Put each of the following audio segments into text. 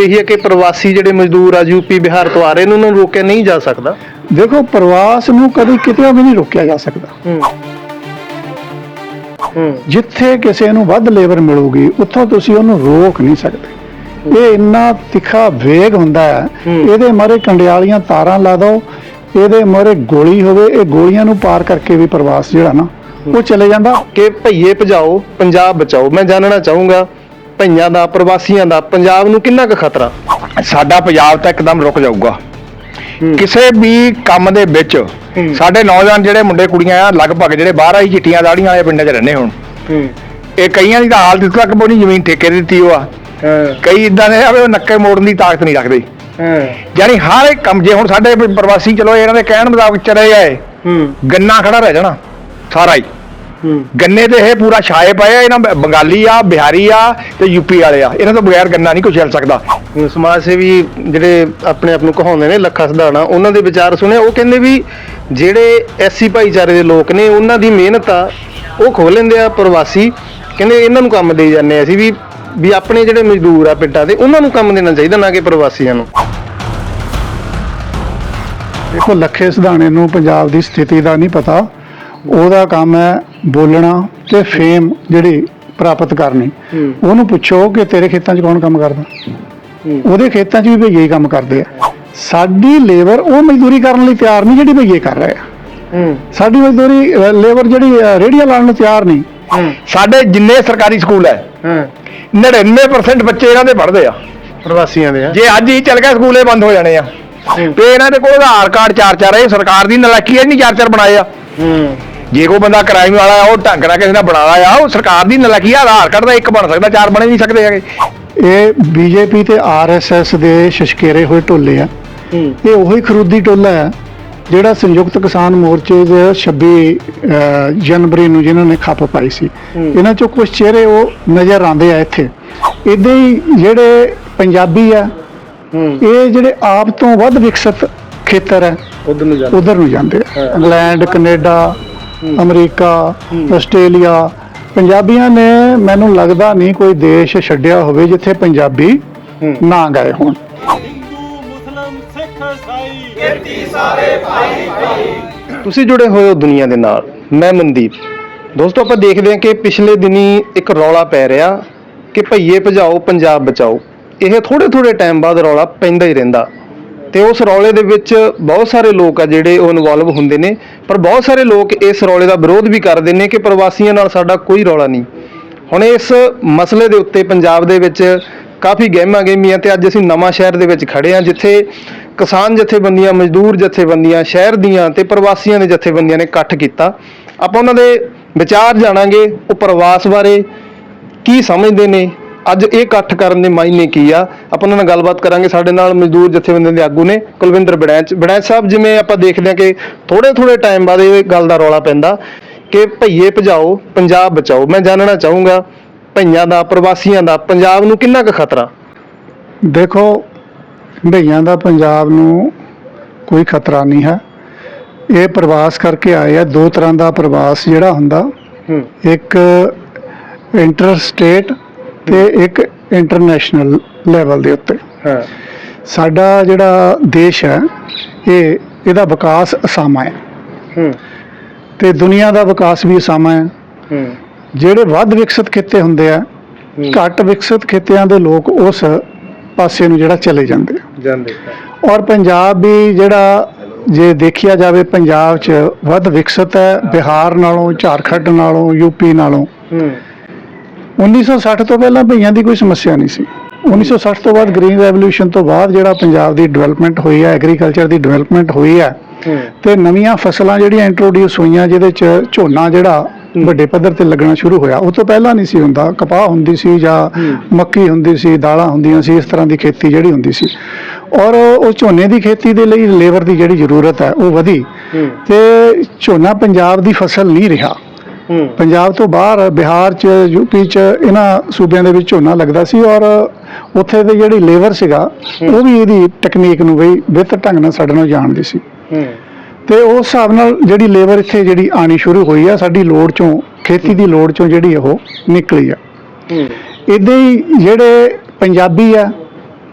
ਇਹੀ ਹੈ ਕਿ ਪ੍ਰਵਾਸੀ ਜਿਹੜੇ ਮਜ਼ਦੂਰ ਆ ਯੂਪੀ ਬਿਹਾਰ ਤੋਂ ਆ ਰਹੇ ਨੇ ਉਹਨਾਂ ਨੂੰ ਰੋਕਿਆ ਨਹੀਂ ਜਾ ਸਕਦਾ। ਦੇਖੋ ਪ੍ਰਵਾਸ ਨੂੰ ਕਦੀ ਕਿਤੇ ਵੀ ਨਹੀਂ ਰੋਕਿਆ ਜਾ ਸਕਦਾ। ਹੂੰ। ਹੂੰ। ਜਿੱਥੇ ਕਿਸੇ ਨੂੰ ਵੱਧ ਲੇਬਰ ਮਿਲੂਗੀ ਉੱਥੋਂ ਤੁਸੀਂ ਉਹਨੂੰ ਰੋਕ ਨਹੀਂ ਸਕਦੇ। ਇਹ ਇੰਨਾ ਤਿੱਖਾ ਵੇਗ ਹੁੰਦਾ ਹੈ ਹੂੰ। ਇਹਦੇ ਮਾਰੇ ਕੰਡਿਆਲੀਆਂ ਤਾਰਾਂ ਲਾ ਦਿਓ ਇਹਦੇ ਮਾਰੇ ਗੋਲੀ ਹੋਵੇ ਇਹ ਗੋਲੀਆਂ ਨੂੰ ਪਾਰ ਕਰਕੇ ਵੀ ਪ੍ਰਵਾਸ ਜਿਹੜਾ ਨਾ ਉਹ ਚਲੇ ਜਾਂਦਾ। ਕਿ ਭਈਏ ਭਜਾਓ ਪੰਜਾਬ ਬਚਾਓ ਮੈਂ ਜਾਣਨਾ ਚਾਹੂੰਗਾ ਭਈਆਂ ਦਾ ਪ੍ਰਵਾਸੀਆਂ ਦਾ ਪੰਜਾਬ ਨੂੰ ਕਿੰਨਾ ਕੁ ਖਤਰਾ? ਸਾਡਾ ਪੰਜਾਬ ਤਾਂ ਇੱਕਦਮ ਰੁਕ ਜਾਊਗਾ। ਕਿਸੇ ਵੀ ਕੰਮ ਦੇ ਵਿੱਚ। ਸਾਡੇ ਨੌਜਵਾਨ ਜਿਹੜੇ ਮੁੰਡੇ ਕੁੜੀਆਂ ਆ ਲਗਭਗ ਜਿਹੜੇ ਬਾਹਰ ਆਈ ਚਿੱਟੀਆਂ ਦਾੜੀਆਂ ਵਾਲੇ ਪਿੰਡਾਂ 'ਚ ਰਹਿੰਦੇ ਹੁਣ। ਇਹ ਕਈਆਂ ਦੀ ਤਾਂ ਹਾਲਤ ਇਸ ਤੱਕ ਬੋਣੀ ਜ਼ਮੀਨ ਠੇਕੇ ਦਿੱਤੀ ਉਹ ਆ ਕਈ ਇਦਾਂ ਦੇ ਆ ਵੀ ਉਹ ਨੱਕੇ ਮੋੜਨ ਦੀ ਤਾਕਤ ਨਹੀਂ ਰੱਖਦੇ। ਯਾਨੀ ਹਰ ਇੱਕ ਕੰਮ ਜੇ ਹੁਣ ਸਾਡੇ ਪ੍ਰਵਾਸੀ ਚਲੋ ਇਹਨਾਂ ਦੇ ਕਹਿਣ ਮੁਤਾਬਕ ਚਲੇ ਗਏ ਗੰਨਾ ਖੜਾ ਰਹਿ ਜਾਣਾ ਸਾਰਾ ਹੂੰ। ਗੰਨੇ ਤੇ ਇਹ ਪੂਰਾ ਛਾਏ ਪਏ ਆ ਇਹਨਾਂ ਬੰਗਾਲੀ ਆ ਬਿਹਾਰੀ ਆ ਤੇ ਯੂਪੀ ਵਾਲੇ ਆ। ਇਹਨਾਂ ਤੋਂ ਬਗੈਰ ਗੰਨਾ ਨਹੀਂ ਕੋਈ ਚੱਲ ਸਕਦਾ। ਸਮਾਜ ਸੇਵੀ ਜਿਹੜੇ ਆਪਣੇ ਆਪ ਨੂੰ ਕਹਾਉਂਦੇ ਨੇ ਲੱਖਾ ਸਧਾਣਾ ਉਹਨਾਂ ਦੇ ਵਿਚਾਰ ਸੁਣੇ ਉਹ ਕਹਿੰਦੇ ਵੀ ਜਿਹੜੇ ਐਸਸੀ ਭਾਈਚਾਰੇ ਦੇ ਲੋਕ ਨੇ ਉਹਨਾਂ ਦੀ ਮਿਹਨਤ ਆ ਉਹ ਖੋਹ ਲੈਂਦੇ ਆ ਪ੍ਰਵਾਸੀ। ਕਹਿੰਦੇ ਇਹਨਾਂ ਨੂੰ ਕੰਮ ਦੇਈ ਜਾਂਦੇ ਆ ਅਸੀਂ ਵੀ ਵੀ ਆਪਣੇ ਜਿਹੜੇ ਮਜ਼ਦੂਰ ਆ ਪਿੰਡਾਂ ਦੇ ਉਹਨਾਂ ਨੂੰ ਕੰਮ ਦੇਣਾ ਚਾਹੀਦਾ ਨਾ ਕਿ ਪ੍ਰਵਾਸੀਆਂ ਨੂੰ। ਦੇਖੋ ਲੱਖੇ ਸਿਧਾਣੇ ਨੂੰ ਪੰਜਾਬ ਦੀ ਸਥਿਤੀ ਦਾ ਨਹੀਂ ਪਤਾ। ਉਹਦਾ ਕੰਮ ਹੈ ਬੋਲਣਾ ਤੇ ਫੇਮ ਜਿਹੜੀ ਪ੍ਰਾਪਤ ਕਰਨੀ। ਉਹਨੂੰ ਪੁੱਛੋ ਕਿ ਤੇਰੇ ਖੇਤਾਂ 'ਚ ਕੌਣ ਕੰਮ ਕਰਦਾ। ਉਹਦੇ ਖੇਤਾਂ 'ਚ ਵੀ ਭਈਏ ਕੰਮ ਕਰਦੇ ਆ। ਸਾਡੀ ਲੇਬਰ ਉਹ ਮਜ਼ਦੂਰੀ ਕਰਨ ਲਈ ਤਿਆਰ ਨਹੀਂ ਜਿਹੜੀ ਭਈਏ ਕਰ ਰਹੇ ਆ। ਹੂੰ। ਸਾਡੀ ਮਜ਼ਦੂਰੀ ਲੇਬਰ ਜਿਹੜੀ ਅ, ਰੇਹੜੀਆਂ ਲਾਉਣ ਨੂੰ ਤਿਆਰ ਨਹੀਂ। ਸਾਡੇ ਜਿੰਨੇ ਸਰਕਾਰੀ ਸਕੂਲ ਹੈ ਹਾਂ। 99% ਬੱਚੇ ਇਹਨਾਂ ਦੇ ਪੜ੍ਹਦੇ ਆ। ਪ੍ਰਵਾਸੀਆਂ ਦੇ ਆ। ਜੇ ਅੱਜ ਹੀ ਚੱਲ ਗਿਆ ਸਕੂਲੇ ਬੰਦ ਹੋ ਜਾਣੇ ਆ। ਤੇ ਇਹਨਾਂ ਦੇ ਕੋਲ ਆਧਾਰ ਕਾਰਡ ਚਾਰ ਚਾਰ ਇਹ ਸਰਕਾਰ ਦੀ ਨਲਾਇਕੀ ਹੈ ਨਹੀਂ ਚਾਰ ਚਾਰ ਬਣਾਏ ਆ। ਹੂੰ। ਜੇ ਕੋਈ ਬੰਦਾ ਕ੍ਰਾਈਮ ਵਾਲਾ ਆ ਉਹ ਢੰਗ ਨਾਲ ਕਿਸੇ ਨਾਲ ਬਣਾਇਆ ਆ ਉਹ ਸਰਕਾਰ ਦੀ ਨਲਾਇਕੀ ਆ ਆਧਾਰ ਕਾਰਡ ਦਾ ਇੱਕ ਬਣ ਸਕਦਾ ਚਾਰ ਬਣੇ ਨਹੀਂ ਸਕਦੇ ਹੈਗੇ। ਇਹ ਬੀਜੇਪੀ ਤੇ ਆਰਐਸਐਸ ਦੇ ਸ਼ਸ਼ਕੇਰੇ ਹੋਏ ਟੋਲੇ ਆ। ਇਹ ਉਹੀ ਖਰੂਦੀ ਟੋਲਾ ਹੈ ਜਿਹੜਾ ਸੰਯੁਕਤ ਕਿਸਾਨ ਮੋਰਚੇ ਦੇ 26 ਅਹ, ਜਨਵਰੀ ਨੂੰ ਜਿਨ੍ਹਾਂ ਨੇ ਖੱਪ ਪਾਈ ਸੀ। ਇਹਨਾਂ ਚੋਂ ਕੁਝ ਚਿਹਰੇ ਉਹ ਨਜ਼ਰ ਆਉਂਦੇ ਆ ਇੱਥੇ। ਇਦਾਂ ਹੀ ਜਿਹੜੇ ਪੰਜਾਬੀ ਆ ਹੂੰ। ਇਹ ਜਿਹੜੇ ਆਪ ਤੋਂ ਵੱਧ ਵਿਕਸਿਤ ਖੇਤਰ ਹੈ ਉਧਰ ਨੂੰ ਜਾਂਦੇ। ਉਧਰ ਨੂੰ ਜਾਂਦੇ ਆ। ਇੰਗਲੈਂਡ ਕੈਨੇਡਾ ਅਮਰੀਕਾ, ਆਸਟ੍ਰੇਲੀਆ, ਪੰਜਾਬੀਆਂ ਨੇ ਮੈਨੂੰ ਲੱਗਦਾ ਨਹੀਂ ਕੋਈ ਦੇਸ਼ ਛੱਡਿਆ ਹੋਵੇ ਜਿੱਥੇ ਪੰਜਾਬੀ ਨਾ ਗਏ ਹੋਣ। ਤੁਸੀਂ ਜੁੜੇ ਹੋਏ ਹੋ ਦੁਨੀਆ ਦੇ ਨਾਲ, ਮੈਂ ਮਨਦੀਪ। ਦੋਸਤੋ, ਆਪਾਂ ਦੇਖਦੇ ਹਾਂ ਕਿ ਪਿਛਲੇ ਦਿਨੀ ਇੱਕ ਰੌਲਾ ਪੈ ਰਿਹਾ ਕਿ ਭਈਏ ਭਜਾਓ, ਪੰਜਾਬ ਬਚਾਓ। ਇਹ ਥੋੜੇ ਥੋੜੇ ਟਾਈਮ ਬਾਅਦ ਰੌਲਾ ਪੈਂਦਾ ਹੀ ਰਹਿੰਦਾ। ਤੇ ਉਸ ਰੌਲੇ ਦੇ ਵਿੱਚ ਬਹੁਤ ਸਾਰੇ ਲੋਕ ਆ ਜਿਹੜੇ ਉਹ ਇਨਵੋਲਵ ਹੁੰਦੇ ਨੇ, ਪਰ ਬਹੁਤ ਸਾਰੇ ਲੋਕ ਇਸ ਰੌਲੇ ਦਾ ਵਿਰੋਧ ਵੀ ਕਰਦੇ ਨੇ ਕਿ ਪ੍ਰਵਾਸੀਆਂ ਨਾਲ ਸਾਡਾ ਕੋਈ ਰੌਲਾ ਨਹੀਂ। ਹੁਣ ਇਸ ਮਸਲੇ ਦੇ ਉੱਤੇ ਪੰਜਾਬ ਦੇ ਵਿੱਚ ਕਾਫੀ ਗਹਿਮਾਂ ਗਹਿਮੀਆਂ ਤੇ ਅੱਜ ਅਸੀਂ ਨਵਾਂ ਸ਼ਹਿਰ ਦੇ ਵਿੱਚ ਖੜੇ ਹਾਂ, ਜਿੱਥੇ ਕਿਸਾਨ ਜਥੇਬੰਦੀਆਂ, ਮਜ਼ਦੂਰ ਜਥੇਬੰਦੀਆਂ, ਸ਼ਹਿਰ ਦੀਆਂ ਤੇ ਪ੍ਰਵਾਸੀਆਂ ਦੇ ਜਥੇਬੰਦੀਆਂ ਨੇ ਇਕੱਠ ਕੀਤਾ। ਆਪਾਂ ਉਹਨਾਂ ਦੇ ਵਿਚਾਰ ਜਾਣਾਂਗੇ, ਉਹ ਪ੍ਰਵਾਸ ਬਾਰੇ ਕੀ ਸਮਝਦੇ ਨੇ ਅੱਜ ਇਹ ਇਕੱਠ ਕਰਨ ਦੇ ਮਾਇਨੇ ਕੀ ਆ? ਆਪਾਂ ਉਹਨਾਂ ਨਾਲ ਗੱਲਬਾਤ ਕਰਾਂਗੇ। ਸਾਡੇ ਨਾਲ ਮਜ਼ਦੂਰ ਜਥੇਬੰਦੀਆਂ ਦੇ ਆਗੂ ਨੇ ਕੁਲਵਿੰਦਰ ਬੜੈਚ। ਬੜੈਚ ਸਾਹਿਬ ਜਿਵੇਂ ਆਪਾਂ ਦੇਖਦੇ ਹਾਂ ਕਿ ਥੋੜੇ ਥੋੜੇ ਟਾਈਮ ਬਾਅਦ ਇਹ ਗੱਲ ਦਾ ਰੌਲਾ ਪੈਂਦਾ ਕਿ ਭਈਏ ਭਜਾਓ ਪੰਜਾਬ ਬਚਾਓ। ਮੈਂ ਜਾਣਨਾ ਚਾਹੂੰਗਾ ਭਈਆਂ ਦਾ ਪ੍ਰਵਾਸੀਆਂ ਦਾ। ਪੰਜਾਬ ਨੂੰ ਕਿੰਨਾ ਕੁ ਖਤਰਾ? ਦੇਖੋ ਭਈਆਂ ਦਾ ਪੰਜਾਬ ਨੂੰ ਕੋਈ ਖਤਰਾ ਨਹੀਂ ਹੈ। ਇਹ ਪ੍ਰਵਾਸ ਕਰਕੇ ਆਏ ਆ। ਦੋ ਤਰ੍ਹਾਂ ਦਾ ਪ੍ਰਵਾਸ ਜਿਹੜਾ ਹੁੰਦਾ। ਇੱਕ ਇੰਟਰ ਸਟੇਟ ਤੇ ਇੱਕ ਇੰਟਰਨੈਸ਼ਨਲ ਲੈਵਲ ਦੇ ਉੱਤੇ। ਹਾਂ। ਸਾਡਾ ਜਿਹੜਾ ਦੇਸ਼ ਹੈ ਇਹ ਇਹਦਾ ਵਿਕਾਸ ਅਸਾਮਾ ਹੈ। ਹੂੰ। ਤੇ ਦੁਨੀਆ ਦਾ ਵਿਕਾਸ ਵੀ ਅਸਾਮਾ ਹੈ। ਹੂੰ। ਜਿਹੜੇ ਵੱਧ ਵਿਕਸਿਤ ਖੇਤੇ ਹੁੰਦੇ ਆ। ਘੱਟ ਵਿਕਸਿਤ ਖੇਤਿਆਂ ਦੇ ਲੋਕ ਉਸ ਪਾਸੇ ਨੂੰ ਜਿਹੜਾ ਚਲੇ ਜਾਂਦੇ ਜਾਂਦੇ। ਔਰ ਪੰਜਾਬ ਵੀ ਜਿਹੜਾ ਜੇ ਦੇਖਿਆ ਜਾਵੇ ਪੰਜਾਬ 'ਚ ਵੱਧ ਵਿਕਸਿਤ ਹੈ ਬਿਹਾਰ ਨਾਲੋਂ ਝਾਰਖੰਡ ਨਾਲੋਂ ਯੂਪੀ ਨਾਲੋਂ। ਹੂੰ। 1960 ਤੋਂ ਪਹਿਲਾਂ ਭਈਆਂ ਦੀ ਕੋਈ ਸਮੱਸਿਆ ਨਹੀਂ ਸੀ। 1960 ਤੋਂ ਬਾਅਦ ਗ੍ਰੀਨ ਰੈਵੋਲੂਸ਼ਨ ਤੋਂ ਬਾਅਦ ਜਿਹੜਾ ਪੰਜਾਬ ਦੀ ਡਿਵੈਲਪਮੈਂਟ ਹੋਈ ਹੈ ਐਗਰੀਕਲਚਰ ਦੀ ਡਿਵੈਲਪਮੈਂਟ ਹੋਈ ਹੈ ਤੇ ਨਵੀਆਂ ਫਸਲਾਂ ਜਿਹੜੀਆਂ ਇੰਟਰੋਡਿਊਸ ਹੋਈਆਂ ਜਿਹਦੇ 'ਚ ਝੋਨਾ ਜਿਹੜਾ ਵੱਡੇ ਪੱਧਰ ਤੇ ਲੱਗਣਾ ਸ਼ੁਰੂ ਹੋਇਆ। ਉਹ ਤੋਂ ਪਹਿਲਾਂ ਨਹੀਂ ਸੀ ਹੁੰਦਾ। ਕਪਾਹ ਹੁੰਦੀ ਸੀ ਜਾਂ ਮੱਕੀ ਹੁੰਦੀ ਸੀ ਦਾਲਾਂ ਹੁੰਦੀਆਂ ਸੀ ਇਸ ਤਰ੍ਹਾਂ ਦੀ ਖੇਤੀ ਜਿਹੜੀ ਹੁੰਦੀ ਸੀ। ਔਰ ਉਹ ਝੋਨੇ ਦੀ ਖੇਤੀ ਦੇ ਲਈ ਲੇਬਰ ਦੀ ਜਿਹੜੀ ਜ਼ਰੂਰਤ ਹੈ ਉਹ ਵਧੀ। ਤੇ ਝੋਨਾ ਪੰਜਾਬ ਦੀ ਫਸਲ ਨਹੀਂ ਰਿਹਾ। ਪੰਜਾਬ ਤੋਂ ਬਾਹਰ ਬਿਹਾਰ ਚ ਯੂਪੀ ਚ ਇਹਨਾਂ ਸੂਬਿਆਂ ਦੇ ਵਿੱਚ ਝੋਨਾ ਲੱਗਦਾ ਸੀ ਔਰ ਉੱਥੇ ਦੇ ਜਿਹੜੀ ਲੇਬਰ ਸੀਗਾ ਉਹ ਵੀ ਇਹਦੀ ਟੈਕਨੀਕ ਨੂੰ ਬਈ ਬਿਹਤਰ ਢੰਗ ਨਾਲ ਸਾਡੇ ਨਾਲ ਜਾਣਦੀ ਸੀ। ਤੇ ਉਸ ਹਿਸਾਬ ਨਾਲ ਜਿਹੜੀ ਲੇਬਰ ਇੱਥੇ ਜਿਹੜੀ ਆਣੀ ਸ਼ੁਰੂ ਹੋਈ ਆ ਸਾਡੀ ਲੋੜ ਚੋਂ ਖੇਤੀ ਦੀ ਲੋੜ ਚੋਂ ਜਿਹੜੀ ਉਹ ਨਿਕਲੀ ਆ। ਇਦਾਂ ਹੀ ਜਿਹੜੇ ਪੰਜਾਬੀ ਆ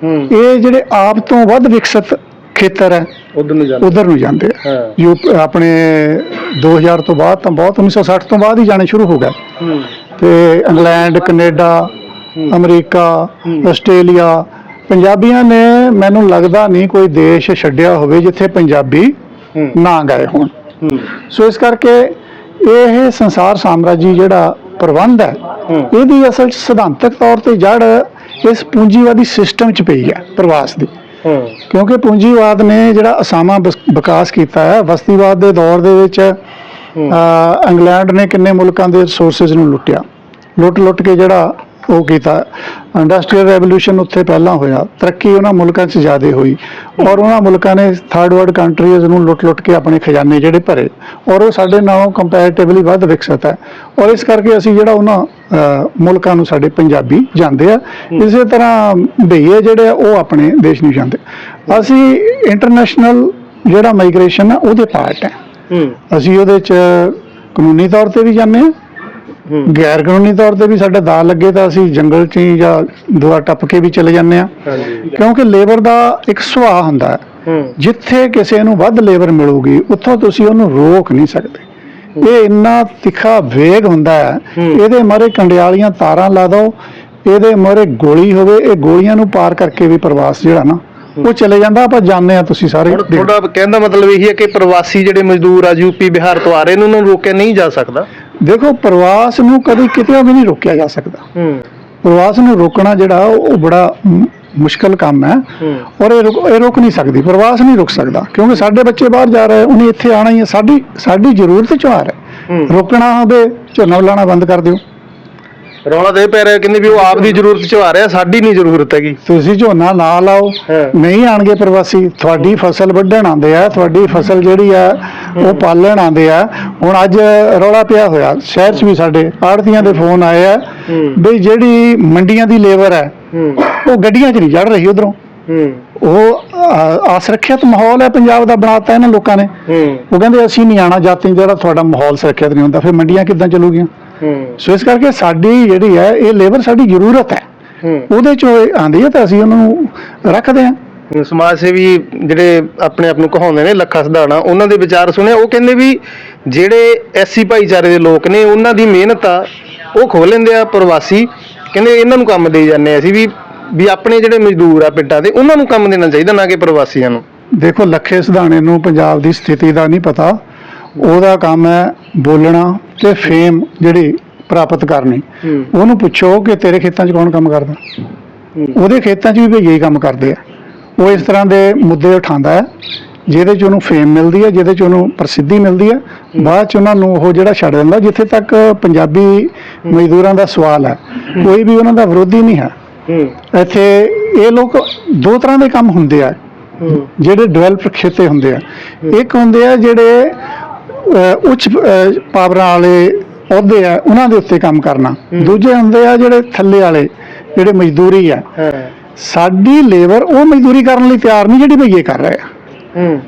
ਇਹ ਜਿਹੜੇ ਆਪ ਤੋਂ ਵੱਧ ਵਿਕਸਿਤ ਖੇਤਰ ਹੈ ਉਧਰ ਨੂੰ ਜਾਂਦੇ। ਉਧਰ ਨੂੰ ਜਾਂਦੇ ਆ। ਹਾਂ। ਯੂਪ ਆਪਣੇ 2000 ਤੋਂ ਬਾਅਦ ਤਾਂ ਬਹੁਤ 1960 ਤੋਂ ਬਾਅਦ ਹੀ ਜਾਣੇ ਸ਼ੁਰੂ ਹੋ ਗਏ। ਹੂੰ। ਤੇ ਇੰਗਲੈਂਡ ਕੈਨੇਡਾ ਅਮਰੀਕਾ ਆਸਟ੍ਰੇਲੀਆ ਪੰਜਾਬੀਆਂ ਨੇ ਮੈਨੂੰ ਲੱਗਦਾ ਨਹੀਂ ਕੋਈ ਦੇਸ਼ ਛੱਡਿਆ ਹੋਵੇ ਜਿੱਥੇ ਪੰਜਾਬੀ ਹੂੰ। ਨਾ ਗਏ ਹੋਣ। ਹੂੰ। ਸੋ ਇਸ ਕਰਕੇ ਇਹ ਸੰਸਾਰ ਸਾਮਰਾਜੀ ਜਿਹੜਾ ਪ੍ਰਬੰਧ ਹੈ ਹੂੰ। ਇਹਦੀ ਅਸਲ 'ਚ ਸਿਧਾਂਤਕ ਤੌਰ ਤੇ ਜੜ ਇਸ ਪੂੰਜੀਵਾਦੀ ਸਿਸਟਮ 'ਚ ਪਈ ਹੈ ਪ੍ਰਵਾਸ ਦੀ। ਹੂੰ। ਕਿਉਂਕਿ ਪੂੰਜੀਵਾਦ ਨੇ ਜਿਹੜਾ ਅਸਾਮਾ ਵਿਕਾਸ ਕੀਤਾ ਹੈ ਬਸਤੀਵਾਦ ਦੇ ਦੌਰ ਦੇ ਵਿੱਚ ਇੰਗਲੈਂਡ ਨੇ ਕਿੰਨੇ ਮੁਲਕਾਂ ਦੇ ਰਿਸੋਰਸਸ ਨੂੰ ਲੁੱਟਿਆ। ਲੁੱਟ ਲੁੱਟ ਕੇ ਜਿਹੜਾ ਉਹ ਕੀਤਾ। ਇੰਡਸਟਰੀਅਲ ਰੈਵੋਲੂਸ਼ਨ ਉੱਥੇ ਪਹਿਲਾਂ ਹੋਇਆ। ਤਰੱਕੀ ਉਹਨਾਂ ਮੁਲਕਾਂ 'ਚ ਜ਼ਿਆਦਾ ਹੋਈ ਔਰ ਉਹਨਾਂ ਮੁਲਕਾਂ ਨੇ ਥਰਡ ਵਰਲਡ ਕੰਟਰੀਜ਼ ਨੂੰ ਲੁੱਟ ਲੁੱਟ ਕੇ ਆਪਣੇ ਖਜ਼ਾਨੇ ਜਿਹੜੇ ਭਰੇ ਔਰ ਉਹ ਸਾਡੇ ਨਾਲੋਂ ਕੰਪੈਰੀਟਿਵਲੀ ਵੱਧ ਵਿਕਸਿਤ ਹੈ ਔਰ ਇਸ ਕਰਕੇ ਅਸੀਂ ਜਿਹੜਾ ਉਹਨਾਂ ਮੁਲਕਾਂ ਨੂੰ ਸਾਡੇ ਪੰਜਾਬੀ ਜਾਂਦੇ ਆ ਇਸੇ ਤਰ੍ਹਾਂ ਭਈਏ ਜਿਹੜੇ ਆ ਉਹ ਆਪਣੇ ਦੇਸ਼ ਨੂੰ ਜਾਂਦੇ। ਅਸੀਂ ਇੰਟਰਨੈਸ਼ਨਲ ਜਿਹੜਾ ਮਾਈਗ੍ਰੇਸ਼ਨ ਆ ਉਹਦੇ ਪਾਰਟ ਹੈ। ਅਸੀਂ ਉਹਦੇ ਚ ਕਾਨੂੰਨੀ ਤੌਰ ਤੇ ਵੀ ਜਾਂਦੇ ਹੂੰ ਗੈਰ ਕਾਨੂੰਨੀ ਤੌਰ ਤੇ ਵੀ ਸਾਡੇ ਦਾਅ ਲੱਗੇ ਤਾਂ ਅਸੀਂ ਜੰਗਲ 'ਚ ਹੀ ਜਾਂ ਦੁਆ ਟੱਪ ਕੇ ਵੀ ਚਲੇ ਜਾਂਦੇ ਹਾਂਜੀ। ਕਿਉਂਕਿ ਲੇਬਰ ਦਾ ਇੱਕ ਸੁਭਾਅ ਹੁੰਦਾ ਹੈ। ਜਿੱਥੇ ਕਿਸੇ ਨੂੰ ਵੱਧ ਲੇਬਰ ਮਿਲੂਗੀ ਉੱਥੋਂ ਤੁਸੀਂ ਉਹਨੂੰ ਰੋਕ ਨਹੀਂ ਸਕਦੇ। ਇਹ ਇੰਨਾ ਤਿੱਖਾ ਵੇਗ ਹੁੰਦਾ ਹੈ। ਇਹਦੇ ਮਾਰੇ ਕੰਡਿਆਲੀਆਂ ਤਾਰਾਂ ਲਾ ਦਿਓ। ਇਹਦੇ ਮਾਰੇ ਗੋਲੀ ਹੋਵੇ ਇਹ ਗੋਲੀਆਂ ਨੂੰ ਪਾਰ ਕਰਕੇ ਵੀ ਪ੍ਰਵਾਸ ਜਿਹੜਾ ਨਾ ਉਹ ਚਲੇ ਜਾਂਦਾ। ਆਪਾਂ ਜਾਣਦੇ ਆ ਤੁਸੀਂ ਸਾਰੇ ਤੁਹਾਡਾ ਕਹਿਣ ਦਾ ਮਤਲਬ ਇਹ ਹੈ ਕਿ ਪ੍ਰਵਾਸੀ ਜਿਹੜੇ ਮਜ਼ਦੂਰ ਆ ਯੂਪੀ ਬਿਹਾਰ ਤੋਂ ਆ ਰਹੇ ਨੇ ਉਹਨਾਂ ਨੂੰ ਰੋਕਿਆ ਨਹੀਂ ਜਾ ਸਕਦਾ? ਦੇਖੋ ਪ੍ਰਵਾਸ ਨੂੰ ਕਦੀ ਕਿਤੇ ਵੀ ਨਹੀਂ ਰੋਕਿਆ ਜਾ ਸਕਦਾ। ਹੂੰ। ਪ੍ਰਵਾਸ ਨੂੰ ਰੋਕਣਾ ਜਿਹੜਾ ਉਹ ਬੜਾ ਮੁਸ਼ਕਲ ਕੰਮ ਹੈ। ਔਰ ਇਹ ਰੁਕ ਇਹ ਰੁਕ ਨਹੀਂ ਸਕਦੀ ਪ੍ਰਵਾਸ ਨਹੀਂ ਰੁਕ ਸਕਦਾ। ਕਿਉਂਕਿ ਸਾਡੇ ਬੱਚੇ ਬਾਹਰ ਜਾ ਰਹੇ ਉਹਨੇ ਇੱਥੇ ਆਣਾ ਹੀ ਹੈ। ਸਾਡੀ ਸਾਡੀ ਜ਼ਰੂਰਤ ਚ ਆ ਰਿਹਾ ਹੂੰ। ਰੋਕਣਾ ਹੋਵੇ ਝੋਨਾ ਲਾਣਾ ਬੰਦ ਕਰ ਦਿਓ। ਰੌਲਾ ਦੇ ਪੈ ਰਿਹਾ ਕਹਿੰਦੇ ਵੀ ਉਹ ਆਪ ਦੀ ਜ਼ਰੂਰਤ ਚ ਆ ਰਿਹਾ ਸਾਡੀ ਨਹੀਂ ਜ਼ਰੂਰਤ ਹੈਗੀ। ਤੁਸੀਂ ਝੋਨਾ ਨਾ ਲਾਓ ਹਾਂ। ਨਹੀਂ ਆਣਗੇ ਪ੍ਰਵਾਸੀ ਤੁਹਾਡੀ ਫਸਲ ਵੱਢਣ ਆਉਂਦੇ ਆ ਤੁਹਾਡੀ ਫਸਲ ਜਿਹੜੀ ਆ ਉਹ ਪਾਲਣ ਆਉਂਦੇ ਆ। ਹੁਣ ਅੱਜ ਰੌਲਾ ਪਿਆ ਹੋਇਆ ਸ਼ਹਿਰ 'ਚ ਵੀ ਸਾਡੇ ਆੜਤੀਆਂ ਦੇ ਫੋਨ ਆਏ ਆ ਹੂੰ। ਵੀ ਜਿਹੜੀ ਮੰਡੀਆਂ ਦੀ ਲੇਬਰ ਹੈ ਹੂੰ। ਉਹ ਗੱਡੀਆਂ 'ਚ ਨਹੀਂ ਚੜ ਰਹੀ ਉਧਰੋਂ। ਹੂੰ। ਉਹ ਅ, ਅਸੁਰੱਖਿਅਤ ਮਾਹੌਲ ਹੈ ਪੰਜਾਬ ਦਾ ਬਣਾਤਾ ਇਹਨਾਂ ਲੋਕਾਂ ਨੇ। ਹੂੰ। ਉਹ ਕਹਿੰਦੇ ਅਸੀਂ ਨਹੀਂ ਆਣਾ ਜਾਤੀ ਜਿਹੜਾ ਤੁਹਾਡਾ ਮਾਹੌਲ ਸੁਰੱਖਿਅਤ ਨਹੀਂ ਹੁੰਦਾ ਫਿਰ ਮੰਡੀਆਂ ਕਿੱਦਾਂ ਚੱਲੂਗੀਆਂ? ਸੋ ਇਸ ਕਰਕੇ ਸਾਡੀ ਜਿਹੜੀ ਹੈ ਇਹ ਲੇਬਰ ਸਾਡੀ ਜ਼ਰੂਰਤ ਹੈ। ਉਹਦੇ ਚੋਂ ਆਂਦੀ ਹੈ ਤਾਂ ਅਸੀਂ ਉਹਨੂੰ ਰੱਖਦੇ ਹਾਂ। ਸਮਾਜ ਸੇਵੀ ਜਿਹੜੇ ਆਪਣੇ ਆਪ ਨੂੰ ਕਹਾਉਂਦੇ ਨੇ ਲੱਖਾ ਸਿਧਾਣਾ ਉਹਨਾਂ ਦੇ ਵਿਚਾਰ ਸੁਣਿਆ ਉਹ ਕਹਿੰਦੇ ਵੀ ਜਿਹੜੇ ਐਸਸੀ ਭਾਈਚਾਰੇ ਦੇ ਲੋਕ ਨੇ ਉਹਨਾਂ ਦੀ ਮਿਹਨਤ ਆ ਉਹ ਖੋ ਲੈਂਦੇ ਆ ਪ੍ਰਵਾਸੀ ਕਹਿੰਦੇ ਇਹਨਾਂ ਨੂੰ ਕੰਮ ਦੇ ਜਾਂਦੇ ਅਸੀਂ ਵੀ ਵੀ ਆਪਣੇ ਜਿਹੜੇ ਮਜ਼ਦੂਰ ਆ ਪਿੰਡਾਂ ਦੇ ਉਹਨਾਂ ਨੂੰ ਕੰਮ ਦੇਣਾ ਚਾਹੀਦਾ ਨਾ ਕਿ ਪ੍ਰਵਾਸੀਆਂ ਨੂੰ। ਦੇਖੋ ਲੱਖੇ ਸਿਧਾਣੇ ਨੂੰ ਪੰਜਾਬ ਦੀ ਸਥਿਤੀ ਦਾ ਨਹੀਂ ਪਤਾ। ਉਹਦਾ ਕੰਮ ਹੈ ਬੋਲਣਾ ਤੇ ਫੇਮ ਜਿਹੜੀ ਪ੍ਰਾਪਤ ਕਰਨੀ। ਉਹਨੂੰ ਪੁੱਛੋ ਕਿ ਤੇਰੇ ਖੇਤਾਂ 'ਚ ਕੌਣ ਕੰਮ ਕਰਦਾ? ਉਹਦੇ ਖੇਤਾਂ 'ਚ ਵੀ ਭਈਏ ਹੀ ਕੰਮ ਕਰਦੇ ਆ। ਉਹ ਇਸ ਤਰ੍ਹਾਂ ਦੇ ਮੁੱਦੇ ਉਠਾਉਂਦਾ ਹੈ ਜਿਹਦੇ 'ਚ ਉਹਨੂੰ ਫੇਮ ਮਿਲਦੀ ਹੈ ਜਿਹਦੇ 'ਚ ਉਹਨੂੰ ਪ੍ਰਸਿੱਧੀ ਮਿਲਦੀ ਹੈ। ਬਾਅਦ 'ਚ ਉਹਨਾਂ ਨੂੰ ਉਹ ਜਿਹੜਾ ਛੱਡ ਦਿੰਦਾ ਜਿੱਥੇ ਤੱਕ ਪੰਜਾਬੀ ਮਜ਼ਦੂਰਾਂ ਦਾ ਸਵਾਲ ਹੈ ਕੋਈ ਵੀ ਉਹਨਾਂ ਦਾ ਵਿਰੋਧੀ ਨਹੀਂ ਹੈ। ਇੱਥੇ ਇਹ ਲੋਕ ਦੋ ਤਰ੍ਹਾਂ ਦੇ ਕੰਮ ਹੁੰਦੇ ਆ ਜਿਹੜੇ ਡਿਵੈਲਪ ਖੇਤੇ ਹੁੰਦੇ ਆ। ਇੱਕ ਹੁੰਦੇ ਆ ਜਿਹੜੇ ਉੱਚ ਪਾਵਰਾਂ ਵਾਲੇ ਅਹੁਦੇ ਆ ਉਹਨਾਂ ਦੇ ਉੱਤੇ ਕੰਮ ਕਰਨਾ। ਦੂਜੇ ਹੁੰਦੇ ਆ ਜਿਹੜੇ ਥੱਲੇ ਵਾਲੇ ਜਿਹੜੇ ਮਜ਼ਦੂਰੀ ਆ। ਸਾਡੀ ਲੇਬਰ ਉਹ ਮਜ਼ਦੂਰੀ ਕਰਨ ਲਈ ਤਿਆਰ ਨਹੀਂ ਜਿਹੜੀ ਭਈਏ ਕਰ ਰਹੇ ਆ।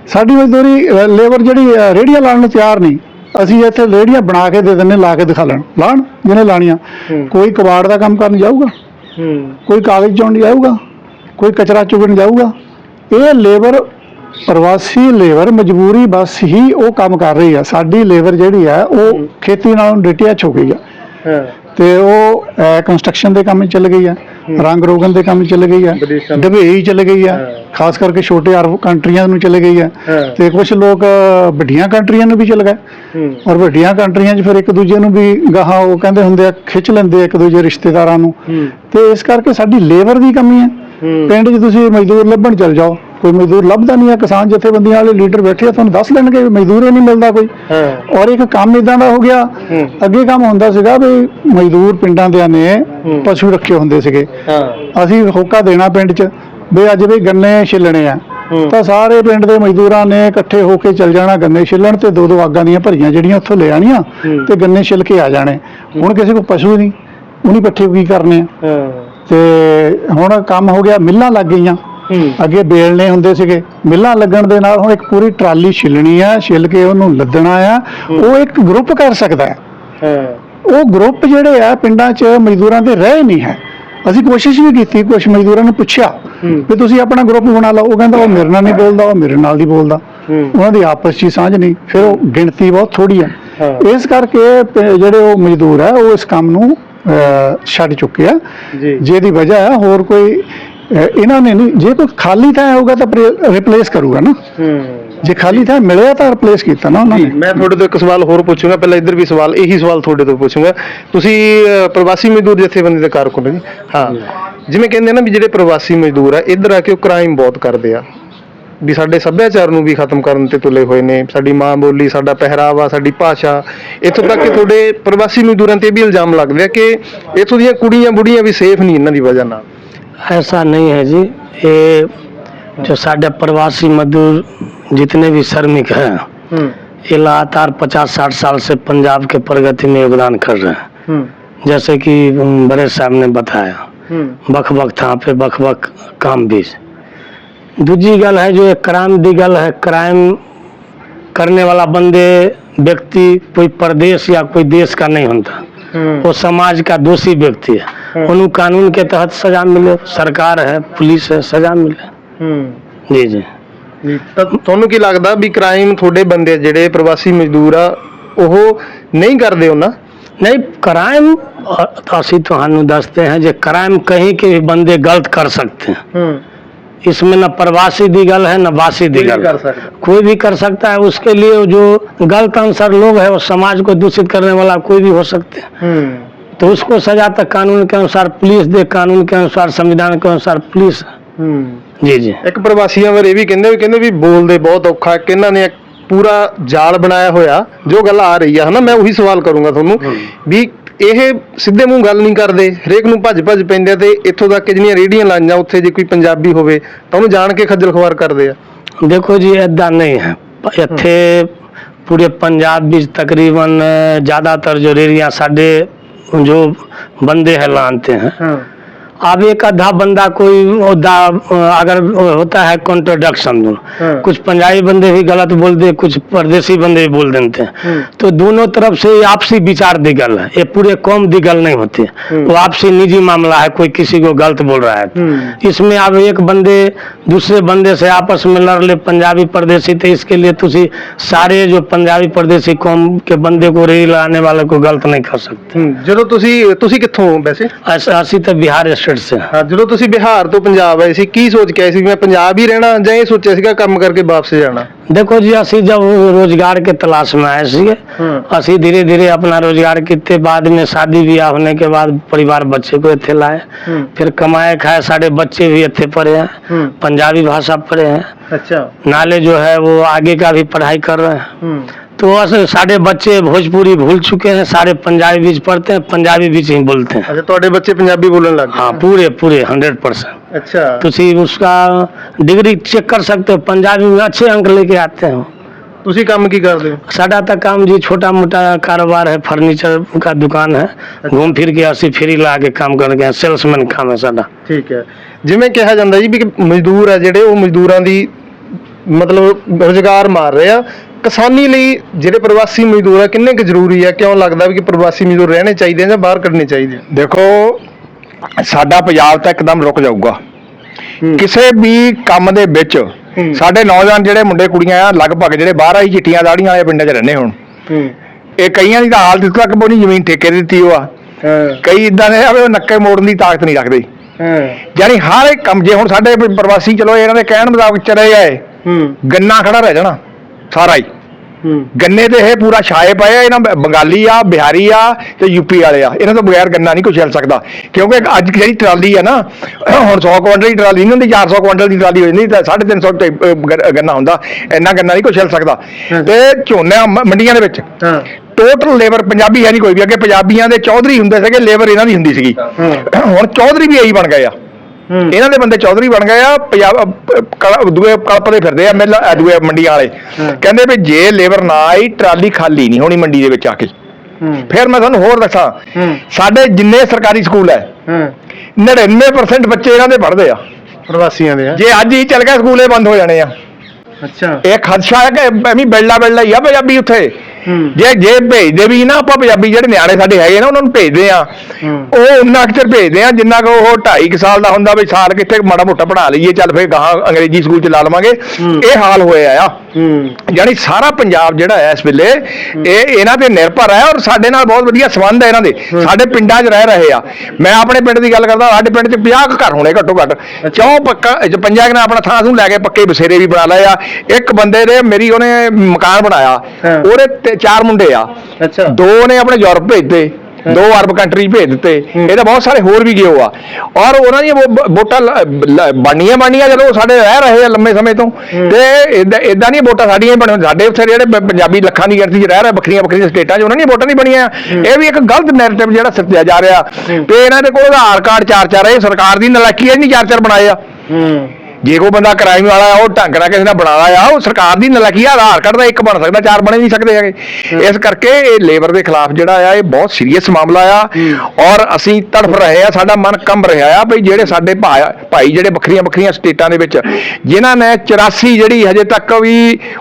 ਸਾਡੀ ਮਜ਼ਦੂਰੀ ਲੇਬਰ ਜਿਹੜੀ ਅਹ, ਰੇਹੜੀਆਂ ਲਾਉਣ ਨੂੰ ਤਿਆਰ ਨਹੀਂ। ਅਸੀਂ ਇੱਥੇ ਰੇਹੜੀਆਂ ਬਣਾ ਕੇ ਦੇ ਦਿੰਨੇ ਲਾ ਕੇ ਦਿਖਾ ਲੈਣ। ਲਾਣ ਜਿਹਨੇ ਲਾਣੀਆਂ। ਕੋਈ ਕਬਾੜ ਦਾ ਕੰਮ ਕਰਨ ਜਾਊਗਾ। ਕੋਈ ਕਾਗਜ਼ ਚੋਣ ਜਾਊਗਾ। ਕੋਈ ਕਚਰਾ ਚੁਗਣ ਜਾਊਗਾ। ਇਹ ਲੇਬਰ ਪ੍ਰਵਾਸੀ ਲੇਬਰ ਮਜਬੂਰੀ ਬਸ ਹੀ ਉਹ ਕੰਮ ਕਰ ਰਹੀ ਆ। ਸਾਡੀ ਲੇਬਰ ਜਿਹੜੀ ਆ ਉਹ ਖੇਤੀ ਨਾਲੋਂ ਡਿਟੈਚ ਹੋ ਗਈ ਆ। ਤੇ ਉਹ ਕੰਸਟਰਕਸ਼ਨ ਦੇ ਕੰਮ 'ਚ ਚੱਲ ਗਈ ਆ। ਰੰਗ ਰੋਗਨ ਦੇ ਕੰਮ 'ਚ ਚੱਲ ਗਈ ਆ। ਦੁਬਈ ਚੱਲ ਗਈ ਆ। ਖਾਸ ਕਰਕੇ ਛੋਟੇ ਅਰਬ ਕੰਟਰੀਆਂ ਨੂੰ ਚੱਲ ਗਈ ਆ। ਤੇ ਕੁਝ ਲੋਕ ਵੱਡੀਆਂ ਕੰਟਰੀਆਂ ਨੂੰ ਵੀ ਚੱਲ ਗਏ। ਔਰ ਵੱਡੀਆਂ ਕੰਟਰੀਆਂ 'ਚ ਫਿਰ ਇੱਕ ਦੂਜੇ ਨੂੰ ਵੀ ਗਾਹਾਂ ਉਹ ਕਹਿੰਦੇ ਹੁੰਦੇ ਆ ਖਿੱਚ ਲੈਂਦੇ ਆ ਇੱਕ ਦੂਜੇ ਰਿਸ਼ਤੇਦਾਰਾਂ ਨੂੰ। ਤੇ ਇਸ ਕਰਕੇ ਸਾਡੀ ਲੇਬਰ ਦੀ ਕਮੀ ਹੂੰ। ਪਿੰਡ 'ਚ ਤੁਸੀਂ ਮਜ਼ਦੂਰ ਲੱਭਣ ਚਲ ਜਾਓ। ਕੋਈ ਮਜ਼ਦੂਰ ਲੱਭਦਾ ਨਹੀਂ ਹੈ ਕਿਸਾਨ ਜਥੇਬੰਦੀਆਂ ਵਾਲੇ ਲੀਡਰ ਬੈਠੇ ਆ ਤੁਹਾਨੂੰ ਦੱਸ ਦੇਣਗੇ ਮਜ਼ਦੂਰ ਹੀ ਨਹੀਂ ਮਿਲਦਾ ਕੋਈ। ਔਰ ਇੱਕ ਕੰਮ ਇਦਾਂ ਦਾ ਹੋ ਗਿਆ। ਅੱਗੇ ਕੰਮ ਹੁੰਦਾ ਸੀਗਾ ਵੀ ਮਜ਼ਦੂਰ ਪਿੰਡਾਂ ਦੇ ਨੇ। ਪਸ਼ੂ ਰੱਖੇ ਹੁੰਦੇ ਸੀਗੇ। ਅਸੀਂ ਹੋਕਾ ਦੇਣਾ ਪਿੰਡ 'ਚ ਵੀ ਅੱਜ ਵੀ ਗੰਨੇ ਛਿੱਲਣੇ ਆ। ਤਾਂ ਸਾਰੇ ਪਿੰਡ ਦੇ ਮਜ਼ਦੂਰਾਂ ਨੇ ਇਕੱਠੇ ਹੋ ਕੇ ਚੱਲ ਜਾਣਾ ਗੰਨੇ ਛਿੱਲਣ ਤੇ ਦੋ ਦੋ ਆਗਾਂ ਦੀਆਂ ਭਰੀਆਂ ਜਿਹੜੀਆਂ ਉੱਥੋਂ ਲੈ ਆਣੀਆਂ। ਤੇ ਗੰਨੇ ਛਿੱਲ ਕੇ ਆ ਜਾਣੇ। ਹੁਣ ਕਿਸੇ ਕੋਲ ਪਸ਼ੂ ਨਹੀਂ ਉਹਨੀ ਪੱਠੇ ਕੀ ਕਰਨੇ ਆ? ਤੇ ਹੁਣ ਕੰਮ ਹੋ ਗਿਆ ਮਿੱਲਾਂ ਲੱਗ ਗਈਆਂ। ਅੱਗੇ ਬੇਲਣੇ ਹੁੰਦੇ ਸੀਗੇ। ਮਿੱਲਾਂ ਲੱਗਣ ਦੇ ਨਾਲ ਹੁਣ ਇੱਕ ਪੂਰੀ ਟਰਾਲੀ ਛਿੱਲਣੀ ਆ ਛਿੱਲ ਕੇ ਉਹਨੂੰ ਲੱਦਣਾ ਆ। ਉਹ ਇੱਕ ਗਰੁੱਪ ਕਰ ਸਕਦਾ ਹੈ। ਉਹ ਗਰੁੱਪ ਜਿਹੜੇ ਆ ਪਿੰਡਾਂ 'ਚ ਮਜ਼ਦੂਰਾਂ ਦੇ ਰਹੇ ਨਹੀਂ ਹੈ। ਅਸੀਂ ਕੋਸ਼ਿਸ਼ ਵੀ ਕੀਤੀ ਕੁਝ ਮਜ਼ਦੂਰਾਂ ਨੂੰ ਪੁੱਛਿਆ ਵੀ ਤੁਸੀਂ ਆਪਣਾ ਗਰੁੱਪ ਬਣਾ ਲਓ। ਉਹ ਕਹਿੰਦਾ ਉਹ ਮੇਰੇ ਨਾਲ ਨਹੀਂ ਬੋਲਦਾ ਉਹ ਮੇਰੇ ਨਾਲ ਨਹੀਂ ਬੋਲਦਾ। ਉਹਨਾਂ ਦੀ ਆਪਸ 'ਚ ਸਾਂਝ ਨਹੀਂ। ਫਿਰ ਉਹ ਗਿਣਤੀ ਬਹੁਤ ਥੋੜੀ ਆ। ਇਸ ਕਰਕੇ ਜਿਹੜੇ ਉਹ ਮਜ਼ਦੂਰ ਆ ਉਹ ਇਸ ਕੰਮ ਨੂੰ ਛੱਡ ਚੁੱਕੇ ਆ। ਜੀ। ਜਿਹਦੀ ਵਜ੍ਹਾ ਹੋਰ ਕੋਈ ਇਹਨਾਂ ਨੇ ਨਹੀਂ ਜੇ ਕੋਈ ਖਾਲੀ ਥਾਂ ਹੋਊਗਾ ਤਾਂ ਰਿਪਲੇਸ ਕਰੂਗਾ ਨਾ। ਜੇ ਖਾਲੀ ਥਾਂ ਮਿਲਿਆ ਤਾਂ ਰਿਪਲੇਸ ਕੀਤਾ ਨਾ ਉਹਨਾਂ ਨੇ। ਮੈਂ ਤੁਹਾਡੇ ਤੋਂ ਇੱਕ ਸਵਾਲ ਹੋਰ ਪੁੱਛੂੰਗਾ ਪਹਿਲਾਂ ਇੱਧਰ ਵੀ ਸਵਾਲ ਇਹੀ ਸਵਾਲ ਤੁਹਾਡੇ ਤੋਂ ਪੁੱਛੂੰਗਾ। ਤੁਸੀਂ ਪ੍ਰਵਾਸੀ ਮਜ਼ਦੂਰ ਜਥੇਬੰਦੀ ਦੇ ਕਾਰਕੁਨ ਜੀ। ਹਾਂ। ਜਿਵੇਂ ਕਹਿੰਦੇ ਨਾ ਵੀ ਜਿਹੜੇ ਪ੍ਰਵਾਸੀ ਮਜ਼ਦੂਰ ਆ ਇੱਧਰ ਆ ਕੇ ਉਹ ਕ੍ਰਾਈਮ ਬਹੁਤ ਕਰਦੇ ਆ। ਵੀ ਸਾਡੇ ਸੱਭਿਆਚਾਰ ਨੂੰ ਵੀ ਖਤਮ ਕਰਨ ਤੇ ਤੁਲੇ ਹੋਏ ਨੇ। ਸਾਡੀ ਮਾਂ ਬੋਲੀ ਸਾਡਾ ਪਹਿਰਾਵਾ ਸਾਡੀ ਭਾਸ਼ਾ। ਇੱਥੋਂ ਤੱਕ ਕਿ ਤੁਹਾਡੇ ਪ੍ਰਵਾਸੀ ਮਜ਼ਦੂਰਾਂ ਤੇ ਵੀ ਇਲਜ਼ਾਮ ਲੱਗਦੇ ਆ ਕਿ ਇੱਥੋਂ ਦੀਆਂ ਕੁੜੀਆਂ ਬੁੜੀਆਂ ਵੀ ਸੇਫ ਨਹੀਂ ਇਹਨਾਂ ਦੀ ਵਜ੍ਹਾ ਨਾਲ। ऐसा नहीं है जी। ये जो साढ़े प्रवासी मजदूर जितने भी श्रमिक हैं हम्म। ये लगातार पचास साठ साल से पंजाब के प्रगति में योगदान कर रहे हैं। हम्म। जैसे कि बड़े साहब ने बताया हम्म। बख बख था पे बख बख काम भी। दूसरी गल है जो एक क्राइम दी गल है क्राइम करने वाला बंदे व्यक्ति कोई प्रदेश या कोई देश का नहीं होता। वो समाज का दोषी व्यक्ति है उन्हें कानून के तहत सजा मिले सरकार है पुलिस है सजा मिले ਹੂੰ जी जी ਜੀ ਤਾਂ ਤੁਹਾਨੂੰ ਕੀ ਲੱਗਦਾ ਵੀ ਕ੍ਰਾਈਮ ਤੁਹਾਡੇ ਬੰਦੇ ਜਿਹੜੇ ਪ੍ਰਵਾਸੀ ਮਜ਼ਦੂਰ ਆ ਉਹ ਨਹੀਂ ਕਰਦੇ ਉਹਨਾਂ नहीं क्राइम असी तो दसते हैं जो क्राइम कहीं के भी बंदे गलत कर सकते हैं ਹੂੰ इसमें न प्रवासी दी गल है न वासी दी गल ਕਰ ਸਕਦਾ कोई भी कर सकता है उसके लिए जो गलत अनुसार लोग है वो समाज को दूषित करने वाला कोई भी हो सकते हैं ਹੂੰ तो उसको सजा तक कानून के अनुसार पुलिस दे कानून के अनुसार संविधान के अनुसार पुलिस ਹੂੰ जी जी ਇੱਕ ਪ੍ਰਵਾਸੀਆਂ ਬਾਰੇ ਇਹ ਵੀ ਕਹਿੰਦੇ ਵੀ ਕਹਿੰਦੇ ਵੀ ਬੋਲਦੇ ਬਹੁਤ ਔਖਾ ਕਿ ਇਹਨਾਂ ਨੇ ਇੱਕ ਪੂਰਾ ਜਾਲ ਬਣਾਇਆ ਹੋਇਆ ਜੋ ਗੱਲ ਆ ਰਹੀ ਆ ਹਨਾ ਮੈਂ ਉਹੀ ਸਵਾਲ ਕਰੂੰਗਾ ਤੁਹਾਨੂੰ ਵੀ ਇਹ ਸਿੱਧੇ ਮੂੰਹ ਗੱਲ ਨਹੀਂ ਕਰਦੇ। ਹਰੇਕ ਨੂੰ ਭੱਜ ਭੱਜ ਪੈਂਦੇ ਤੇ ਇੱਥੋਂ ਤੱਕ ਕਿ ਜਿਹੜੀਆਂ ਰੇੜੀਆਂ ਲਾਈਆਂ ਉੱਥੇ ਜੇ ਕੋਈ ਪੰਜਾਬੀ ਹੋਵੇ ਤਾਂ ਉਹਨੂੰ ਜਾਣ ਕੇ ਖੱਜਲ ਖਵਾਰ ਕਰਦੇ ਆ। ਦੇਖੋ ਜੀ ਇਦਾਂ ਨਹੀਂ ਹੈ। ਇੱਥੇ ਪੂਰੇ ਪੰਜਾਬ ਵਿੱਚ ਤਕਰੀਬਨ ਜ਼ਿਆਦਾਤਰ ਜੋ ਰੇੜੀਆਂ ਸਾਡੇ ਜੋ ਬੰਦੇ ਹੈ ਲਾਂਤੇ हैं अब एक आधा बंदा कोई अगर होता है कॉन्ट्रोडक्शन दोनों। हाँ। कुछ पंजाबी बंदे भी गलत बोल दे कुछ परदेसी बंदे भी बोल देते हैं। हाँ। तो दोनों तरफ़ से आपसी विचार दिगल है। ये पूरे कौम दिगल नहीं होते। हाँ। वो आपसी निजी मामला है कोई किसी को गलत बोल रहा है तो। इसमें अब एक बंदे दूसरे बंदे से आपस में लड़ ले पंजाबी परदेसी तो इसके लिए तुम सारे जो पंजाबी परदेसी कौम के बंदे को रेल आने वाले को गलत नहीं कर सकते। हम्म, जो कितों वैसे? अस तो बिहार स्टेट से हैं। ਹਾਂ ਜਦੋਂ ਤੁਸੀਂ ਬਿਹਾਰ ਤੋਂ ਪੰਜਾਬ ਆਏ ਸੀ ਕੀ ਸੋਚ ਕੇ ਆਏ ਸੀ ਵੀ ਮੈਂ ਪੰਜਾਬ ਹੀ ਰਹਿਣਾ ਜਾਂ ਇਹ ਸੋਚਿਆ ਸੀਗਾ ਕੰਮ ਕਰਕੇ ਵਾਪਸ ਜਾਣਾ देखो जी असी जब रोजगार के तलाश में आए सी हम्म। असी धीरे धीरे अपना रोजगार किते बाद में शादी ब्याह होने के बाद परिवार बच्चे को इतने लाए हम्म। फिर कमाए खाए सारे बच्चे भी इतने पढ़े हैं हम्म। पंजाबी भाषा पढ़े हैं ਅੱਛਾ नाले जो है वो आगे का भी पढ़ाई कर रहे हैं ਹੂੰ तो अस सारे बच्चे भोजपुरी भूल चुके हैं सारे पंजाबी बीच पढ़ते हैं पंजाबी बीच ही बोलते हैं ਅੱਛਾ ਤੁਹਾਡੇ ਬੱਚੇ ਪੰਜਾਬੀ ਬੋਲਣ ਲੱਗ हाँ पूरे पूरे हंड्रेड परसेंट ਗਏ ਅੱਛਾ तुसी उसका डिग्री चेक कर सकते हो पंजाबी में अच्छे अंक लेके आते हैं ਤੁਸੀਂ ਕੰਮ ਕੀ ਕਰਦੇ ਹੋ साडा तक काम जी छोटा मोटा कारोबार है फर्नीचर का दुकान है घूम फिर के अस्सी फेरी ला के काम कर गए सेल्समैन काम है साडा ਠੀਕ ਹੈ ਜਿਵੇਂ ਕਿਹਾ ਜਾਂਦਾ ਜੀ ਵੀ ਕਿ ਮਜ਼ਦੂਰ ਆ ਜਿਹੜੇ ਉਹ ਮਜ਼ਦੂਰਾਂ ਦੀ ਮਤਲਬ ਰੋਜ਼ਗਾਰ ਮਾਰ ਰਹੇ ਆ ਕਿਸਾਨੀ ਲਈ ਜਿਹੜੇ ਪ੍ਰਵਾਸੀ ਮਜ਼ਦੂਰ ਆ ਕਿੰਨੇ ਕੁ ਜ਼ਰੂਰੀ ਆ? ਕਿਉਂ ਲੱਗਦਾ ਵੀ ਕਿ ਪ੍ਰਵਾਸੀ ਮਜ਼ਦੂਰ ਰਹਿਣੇ ਚਾਹੀਦੇ ਆ ਜਾਂ ਬਾਹਰ ਕੱਢਣੇ ਚਾਹੀਦੇ ਆ? ਦੇਖੋ ਸਾਡਾ ਪੰਜਾਬ ਤਾਂ ਇੱਕਦਮ ਰੁਕ ਜਾਊਗਾ। ਕਿਸੇ ਵੀ ਕੰਮ ਦੇ ਵਿੱਚ। ਸਾਡੇ ਨੌਜਵਾਨ ਜਿਹੜੇ ਮੁੰਡੇ ਕੁੜੀਆਂ ਆ ਲਗਭਗ ਜਿਹੜੇ ਬਾਹਰ ਆਈ ਚਿੱਟੀਆਂ ਦਾੜੀਆਂ ਵਾਲੇ ਪਿੰਡਾਂ 'ਚ ਰਹਿੰਦੇ ਹੁਣ। ਇਹ ਕਈਆਂ ਦੀ ਤਾਂ ਹਾਲਤ ਇਸ ਤੱਕ ਬੋਨੀ ਜ਼ਮੀਨ ਠੇਕੇ ਦੀ ਦਿੱਤੀ ਉਹ ਆ। ਕਈ ਇਦਾਂ ਦੇ ਆ ਵੀ ਉਹ ਨੱਕੇ ਮੋੜਨ ਦੀ ਤਾਕਤ ਨਹੀਂ ਰੱਖਦੇ। ਯਾਨੀ ਹਰ ਇੱਕ ਕੰਮ ਜੇ ਹੁਣ ਸਾਡੇ ਪ੍ਰਵਾਸੀ ਚਲੋ ਇਹਨਾਂ ਦੇ ਕਹਿਣ ਮੁਤਾਬਕ ਚਲੇ ਹੂੰ। ਗੰਨਾ ਖੜਾ ਰਹਿ ਜਾਣਾ। ਸਾਰਾ ਹੀ। ਹੂੰ। ਗੰਨੇ ਤੇ ਇਹ ਪੂਰਾ ਛਾਏ ਪਏ ਆ ਇਹਨਾਂ ਬ- ਬੰਗਾਲੀ ਆ ਬਿਹਾਰੀ ਆ ਤੇ ਯੂਪੀ ਵਾਲੇ ਆ। ਇਹਨਾਂ ਤੋਂ ਬਗੈਰ ਗੰਨਾ ਨਹੀਂ ਕੋਈ ਚੱਲ ਸਕਦਾ। ਕਿਉਂਕਿ ਅੱਜ ਜਿਹੜੀ ਟਰਾਲੀ ਆ ਨਾ ਹੁਣ 100 ਕੁਇੰਟਲ ਦੀ ਟਰਾਲੀ ਨਹੀਂ ਹੁੰਦੀ 400 ਕੁਇੰਟਲ ਦੀ ਟਰਾਲੀ ਹੋ ਜਾਂਦੀ ਤਾਂ 350 ਤੇ ਅ, ਗ- ਗੰਨਾ ਹੁੰਦਾ ਇੰਨਾ ਗੰਨਾ ਨਹੀਂ ਕੋਈ ਚੱਲ ਸਕਦਾ। ਤੇ ਝੋਨਾ ਮ- ਮੰਡੀਆਂ ਦੇ ਵਿੱਚ। ਹਾਂ। ਟੋਟਲ ਲੇਬਰ ਪੰਜਾਬੀ ਹੈ ਨਹੀਂ ਕੋਈ ਵੀ ਅੱਗੇ ਪੰਜਾਬੀਆਂ ਦੇ ਚੌਧਰੀ ਹੁੰਦੇ ਸੀਗੇ ਲੇਬਰ ਇਹਨਾਂ ਦੀ ਹੁੰਦੀ ਸੀਗੀ। ਹੁਣ ਚੌਧਰੀ ਵੀ ਇਹੀ ਬਣ ਗਏ ਆ। ਇਹਨਾਂ ਦੇ ਬੰਦੇ ਚੌਧਰੀ ਬਣ ਗਏ ਆ ਪੰਜਾਬ ਕਲ- ਦੂਏ ਕਲਪਦੇ ਫਿਰਦੇ ਆ ਮਿਲ ਅ, ਦੂਏ ਮੰਡੀਆਂ ਵਾਲੇ। ਕਹਿੰਦੇ ਵੀ ਜੇ ਲੇਬਰ ਨਾ ਆਈ ਟਰਾਲੀ ਖਾਲੀ ਨਹੀਂ ਹੋਣੀ ਮੰਡੀ ਦੇ ਵਿੱਚ ਆ ਕੇ। ਫਿਰ ਮੈਂ ਤੁਹਾਨੂੰ ਹੋਰ ਦੱਸਾਂ। ਹੂੰ। ਸਾਡੇ ਜਿੰਨੇ ਸਰਕਾਰੀ ਸਕੂਲ ਹੈ। ਹਾਂ 99% ਬੱਚੇ ਇਹਨਾਂ ਦੇ ਪੜ੍ਹਦੇ ਆ। ਪ੍ਰਵਾਸੀਆਂ ਦੇ ਆ। ਜੇ ਅੱਜ ਹੀ ਚੱਲ ਗਿਆ ਸਕੂਲੇ ਬੰਦ ਹੋ ਜਾਣੇ ਆ। ਅੱਛਾ। ਇਹ ਖਦਸ਼ਾ ਹੈ ਕਿ ਐਵੇਂ ਬੈਲਾ ਬੈਲਾ ਹੀ ਆ ਪੰਜਾਬੀ ਉੱਥੇ। ਜੇ ਜੇ ਭੇਜਦੇ ਵੀ ਨਾ ਆਪਾਂ ਪੰਜਾਬੀ ਜਿਹੜੇ ਨਿਆਣੇ ਸਾਡੇ ਹੈਗੇ ਨਾ ਉਹਨਾਂ ਨੂੰ ਭੇਜਦੇ ਆ। ਉਹ ਉਹਨਾਂ ਅਕਸਰ ਭੇਜਦੇ ਆ ਜਿੰਨਾ ਕੁ ਉਹ 2.5 ਸਾਲ ਦਾ ਹੁੰਦਾ ਵੀ ਸਾਲ ਕਿੱਥੇ ਮਾੜਾ ਮੋਟਾ ਪੜਾ ਲਈਏ ਚੱਲ ਫੇਰ ਗਾਹਾਂ ਅੰਗਰੇਜ਼ੀ ਸਕੂਲ ਚ ਲਾ ਲਵਾਂਗੇ। ਇਹ ਹਾਲ ਹੋਇਆ ਆ। ਯਾਨੀ ਸਾਰਾ ਪੰਜਾਬ ਜਿਹੜਾ ਇਸ ਵੇਲੇ ਇਹ ਇਹਨਾਂ ਤੇ ਨਿਰਭਰ ਹੈ ਔਰ ਸਾਡੇ ਨਾਲ ਬਹੁਤ ਵਧੀਆ ਸੰਬੰਧ ਹੈ ਇਹਨਾਂ ਦੇ। ਸਾਡੇ ਪਿੰਡਾਂ 'ਚ ਰਹਿ ਰਹੇ ਆ। ਮੈਂ ਆਪਣੇ ਪਿੰਡ ਦੀ ਗੱਲ ਕਰਦਾ ਸਾਡੇ ਪਿੰਡ 'ਚ 50 ਕੁ ਘਰ ਹੋਣੇ ਘੱਟੋ ਘੱਟ। ਚੌਂ ਪੱਕਾ ਪੰਜਾਂ ਕੁ ਨੇ ਆਪਣਾ ਥਾਂ ਥੂ ਲੈ ਕੇ ਪੱਕੇ ਬਸੇਰੇ ਵੀ ਬਣਾ ਲਏ ਆ। ਇੱਕ ਬੰਦੇ ਦੇ ਮੇਰੀ ਉਹਨੇ ਮਕਾਨ ਬਣਾਇਆ। ਉਹਦੇ ਤੇ ਚਾਰ ਮੁੰਡੇ ਆ। ਅੱਛਾ। ਦੋ ਨੇ ਆਪਣੇ ਯੂਰਪ ਭੇਜਤੇ ਦੋ ਅਰਬ ਕੰਟਰੀ ਭੇਜ ਦਿੱਤੇ। ਇਹਦੇ ਬਹੁਤ ਸਾਰੇ ਹੋਰ ਵੀ ਗਏ ਹੋ ਆ। ਔਰ ਉਹਨਾਂ ਦੀਆਂ ਵੋਟਾਂ ਬਣਨੀਆਂ ਬਣਨੀਆਂ ਜਦੋਂ ਸਾਡੇ ਰਹਿ ਰਹੇ ਆ ਲੰਮੇ ਸਮੇਂ ਤੋਂ ਤੇ ਇਦਾਂ ਨਹੀਂ ਵੋਟਾਂ ਸਾਡੀਆਂ ਬਣੀਆਂ। ਸਾਡੇ ਉੱਥੇ ਜਿਹੜੇ ਪੰਜਾਬੀ ਲੱਖਾਂ ਦੀ ਗਿਣਤੀ 'ਚ ਰਹਿ ਰਹੇ ਵੱਖਰੀਆਂ ਵੱਖਰੀਆਂ ਸਟੇਟਾਂ 'ਚ ਉਹਨਾਂ ਦੀਆਂ ਵੋਟਾਂ ਨਹੀਂ ਬਣੀਆਂ। ਇਹ ਵੀ ਇੱਕ ਗਲਤ ਨੈਰੇਟਿਵ ਜਿਹੜਾ ਸਿਰਜਿਆ ਜਾ ਰਿਹਾ। ਤੇ ਇਹਨਾਂ ਦੇ ਕੋਲ ਆਧਾਰ ਕਾਰਡ ਚਾਰ ਚਾਰ ਇਹ ਸਰਕਾਰ ਦੀ ਨਲਾਇਕੀ ਹੈ ਨਹੀਂ ਚਾਰ ਚਾਰ ਬਣਾਏ ਆ। ਜੇ ਕੋਈ ਬੰਦਾ ਕ੍ਰਾਈਮ ਵਾਲਾ ਆ ਉਹ ਢੰਗ ਨਾਲ ਕਿਸੇ ਨੇ ਬਣਾਇਆ ਆ ਉਹ ਸਰਕਾਰ ਦੀ ਨਲਾਇਕੀ ਆ ਆਧਾਰ ਕਾਰਡ ਦਾ ਇੱਕ ਬਣ ਸਕਦਾ ਚਾਰ ਬਣੇ ਨਹੀਂ ਸਕਦੇ ਹੈਗੇ। ਇਸ ਕਰਕੇ ਇਹ ਲੇਬਰ ਦੇ ਖਿਲਾਫ ਜਿਹੜਾ ਆ ਇਹ ਬਹੁਤ ਸੀਰੀਅਸ ਮਾਮਲਾ ਆ। ਔਰ ਅਸੀਂ ਤੜਫ ਰਹੇ ਆ ਸਾਡਾ ਮਨ ਕੰਬ ਰਿਹਾ ਆ ਵੀ ਜਿਹੜੇ ਸਾਡੇ ਭਾਈ ਜਿਹੜੇ ਵੱਖਰੀਆਂ ਵੱਖਰੀਆਂ ਸਟੇਟਾਂ ਦੇ ਵਿੱਚ ਜਿਨ੍ਹਾਂ ਨੇ 84 ਜਿਹੜੀ ਹਜੇ ਤੱਕ ਵੀ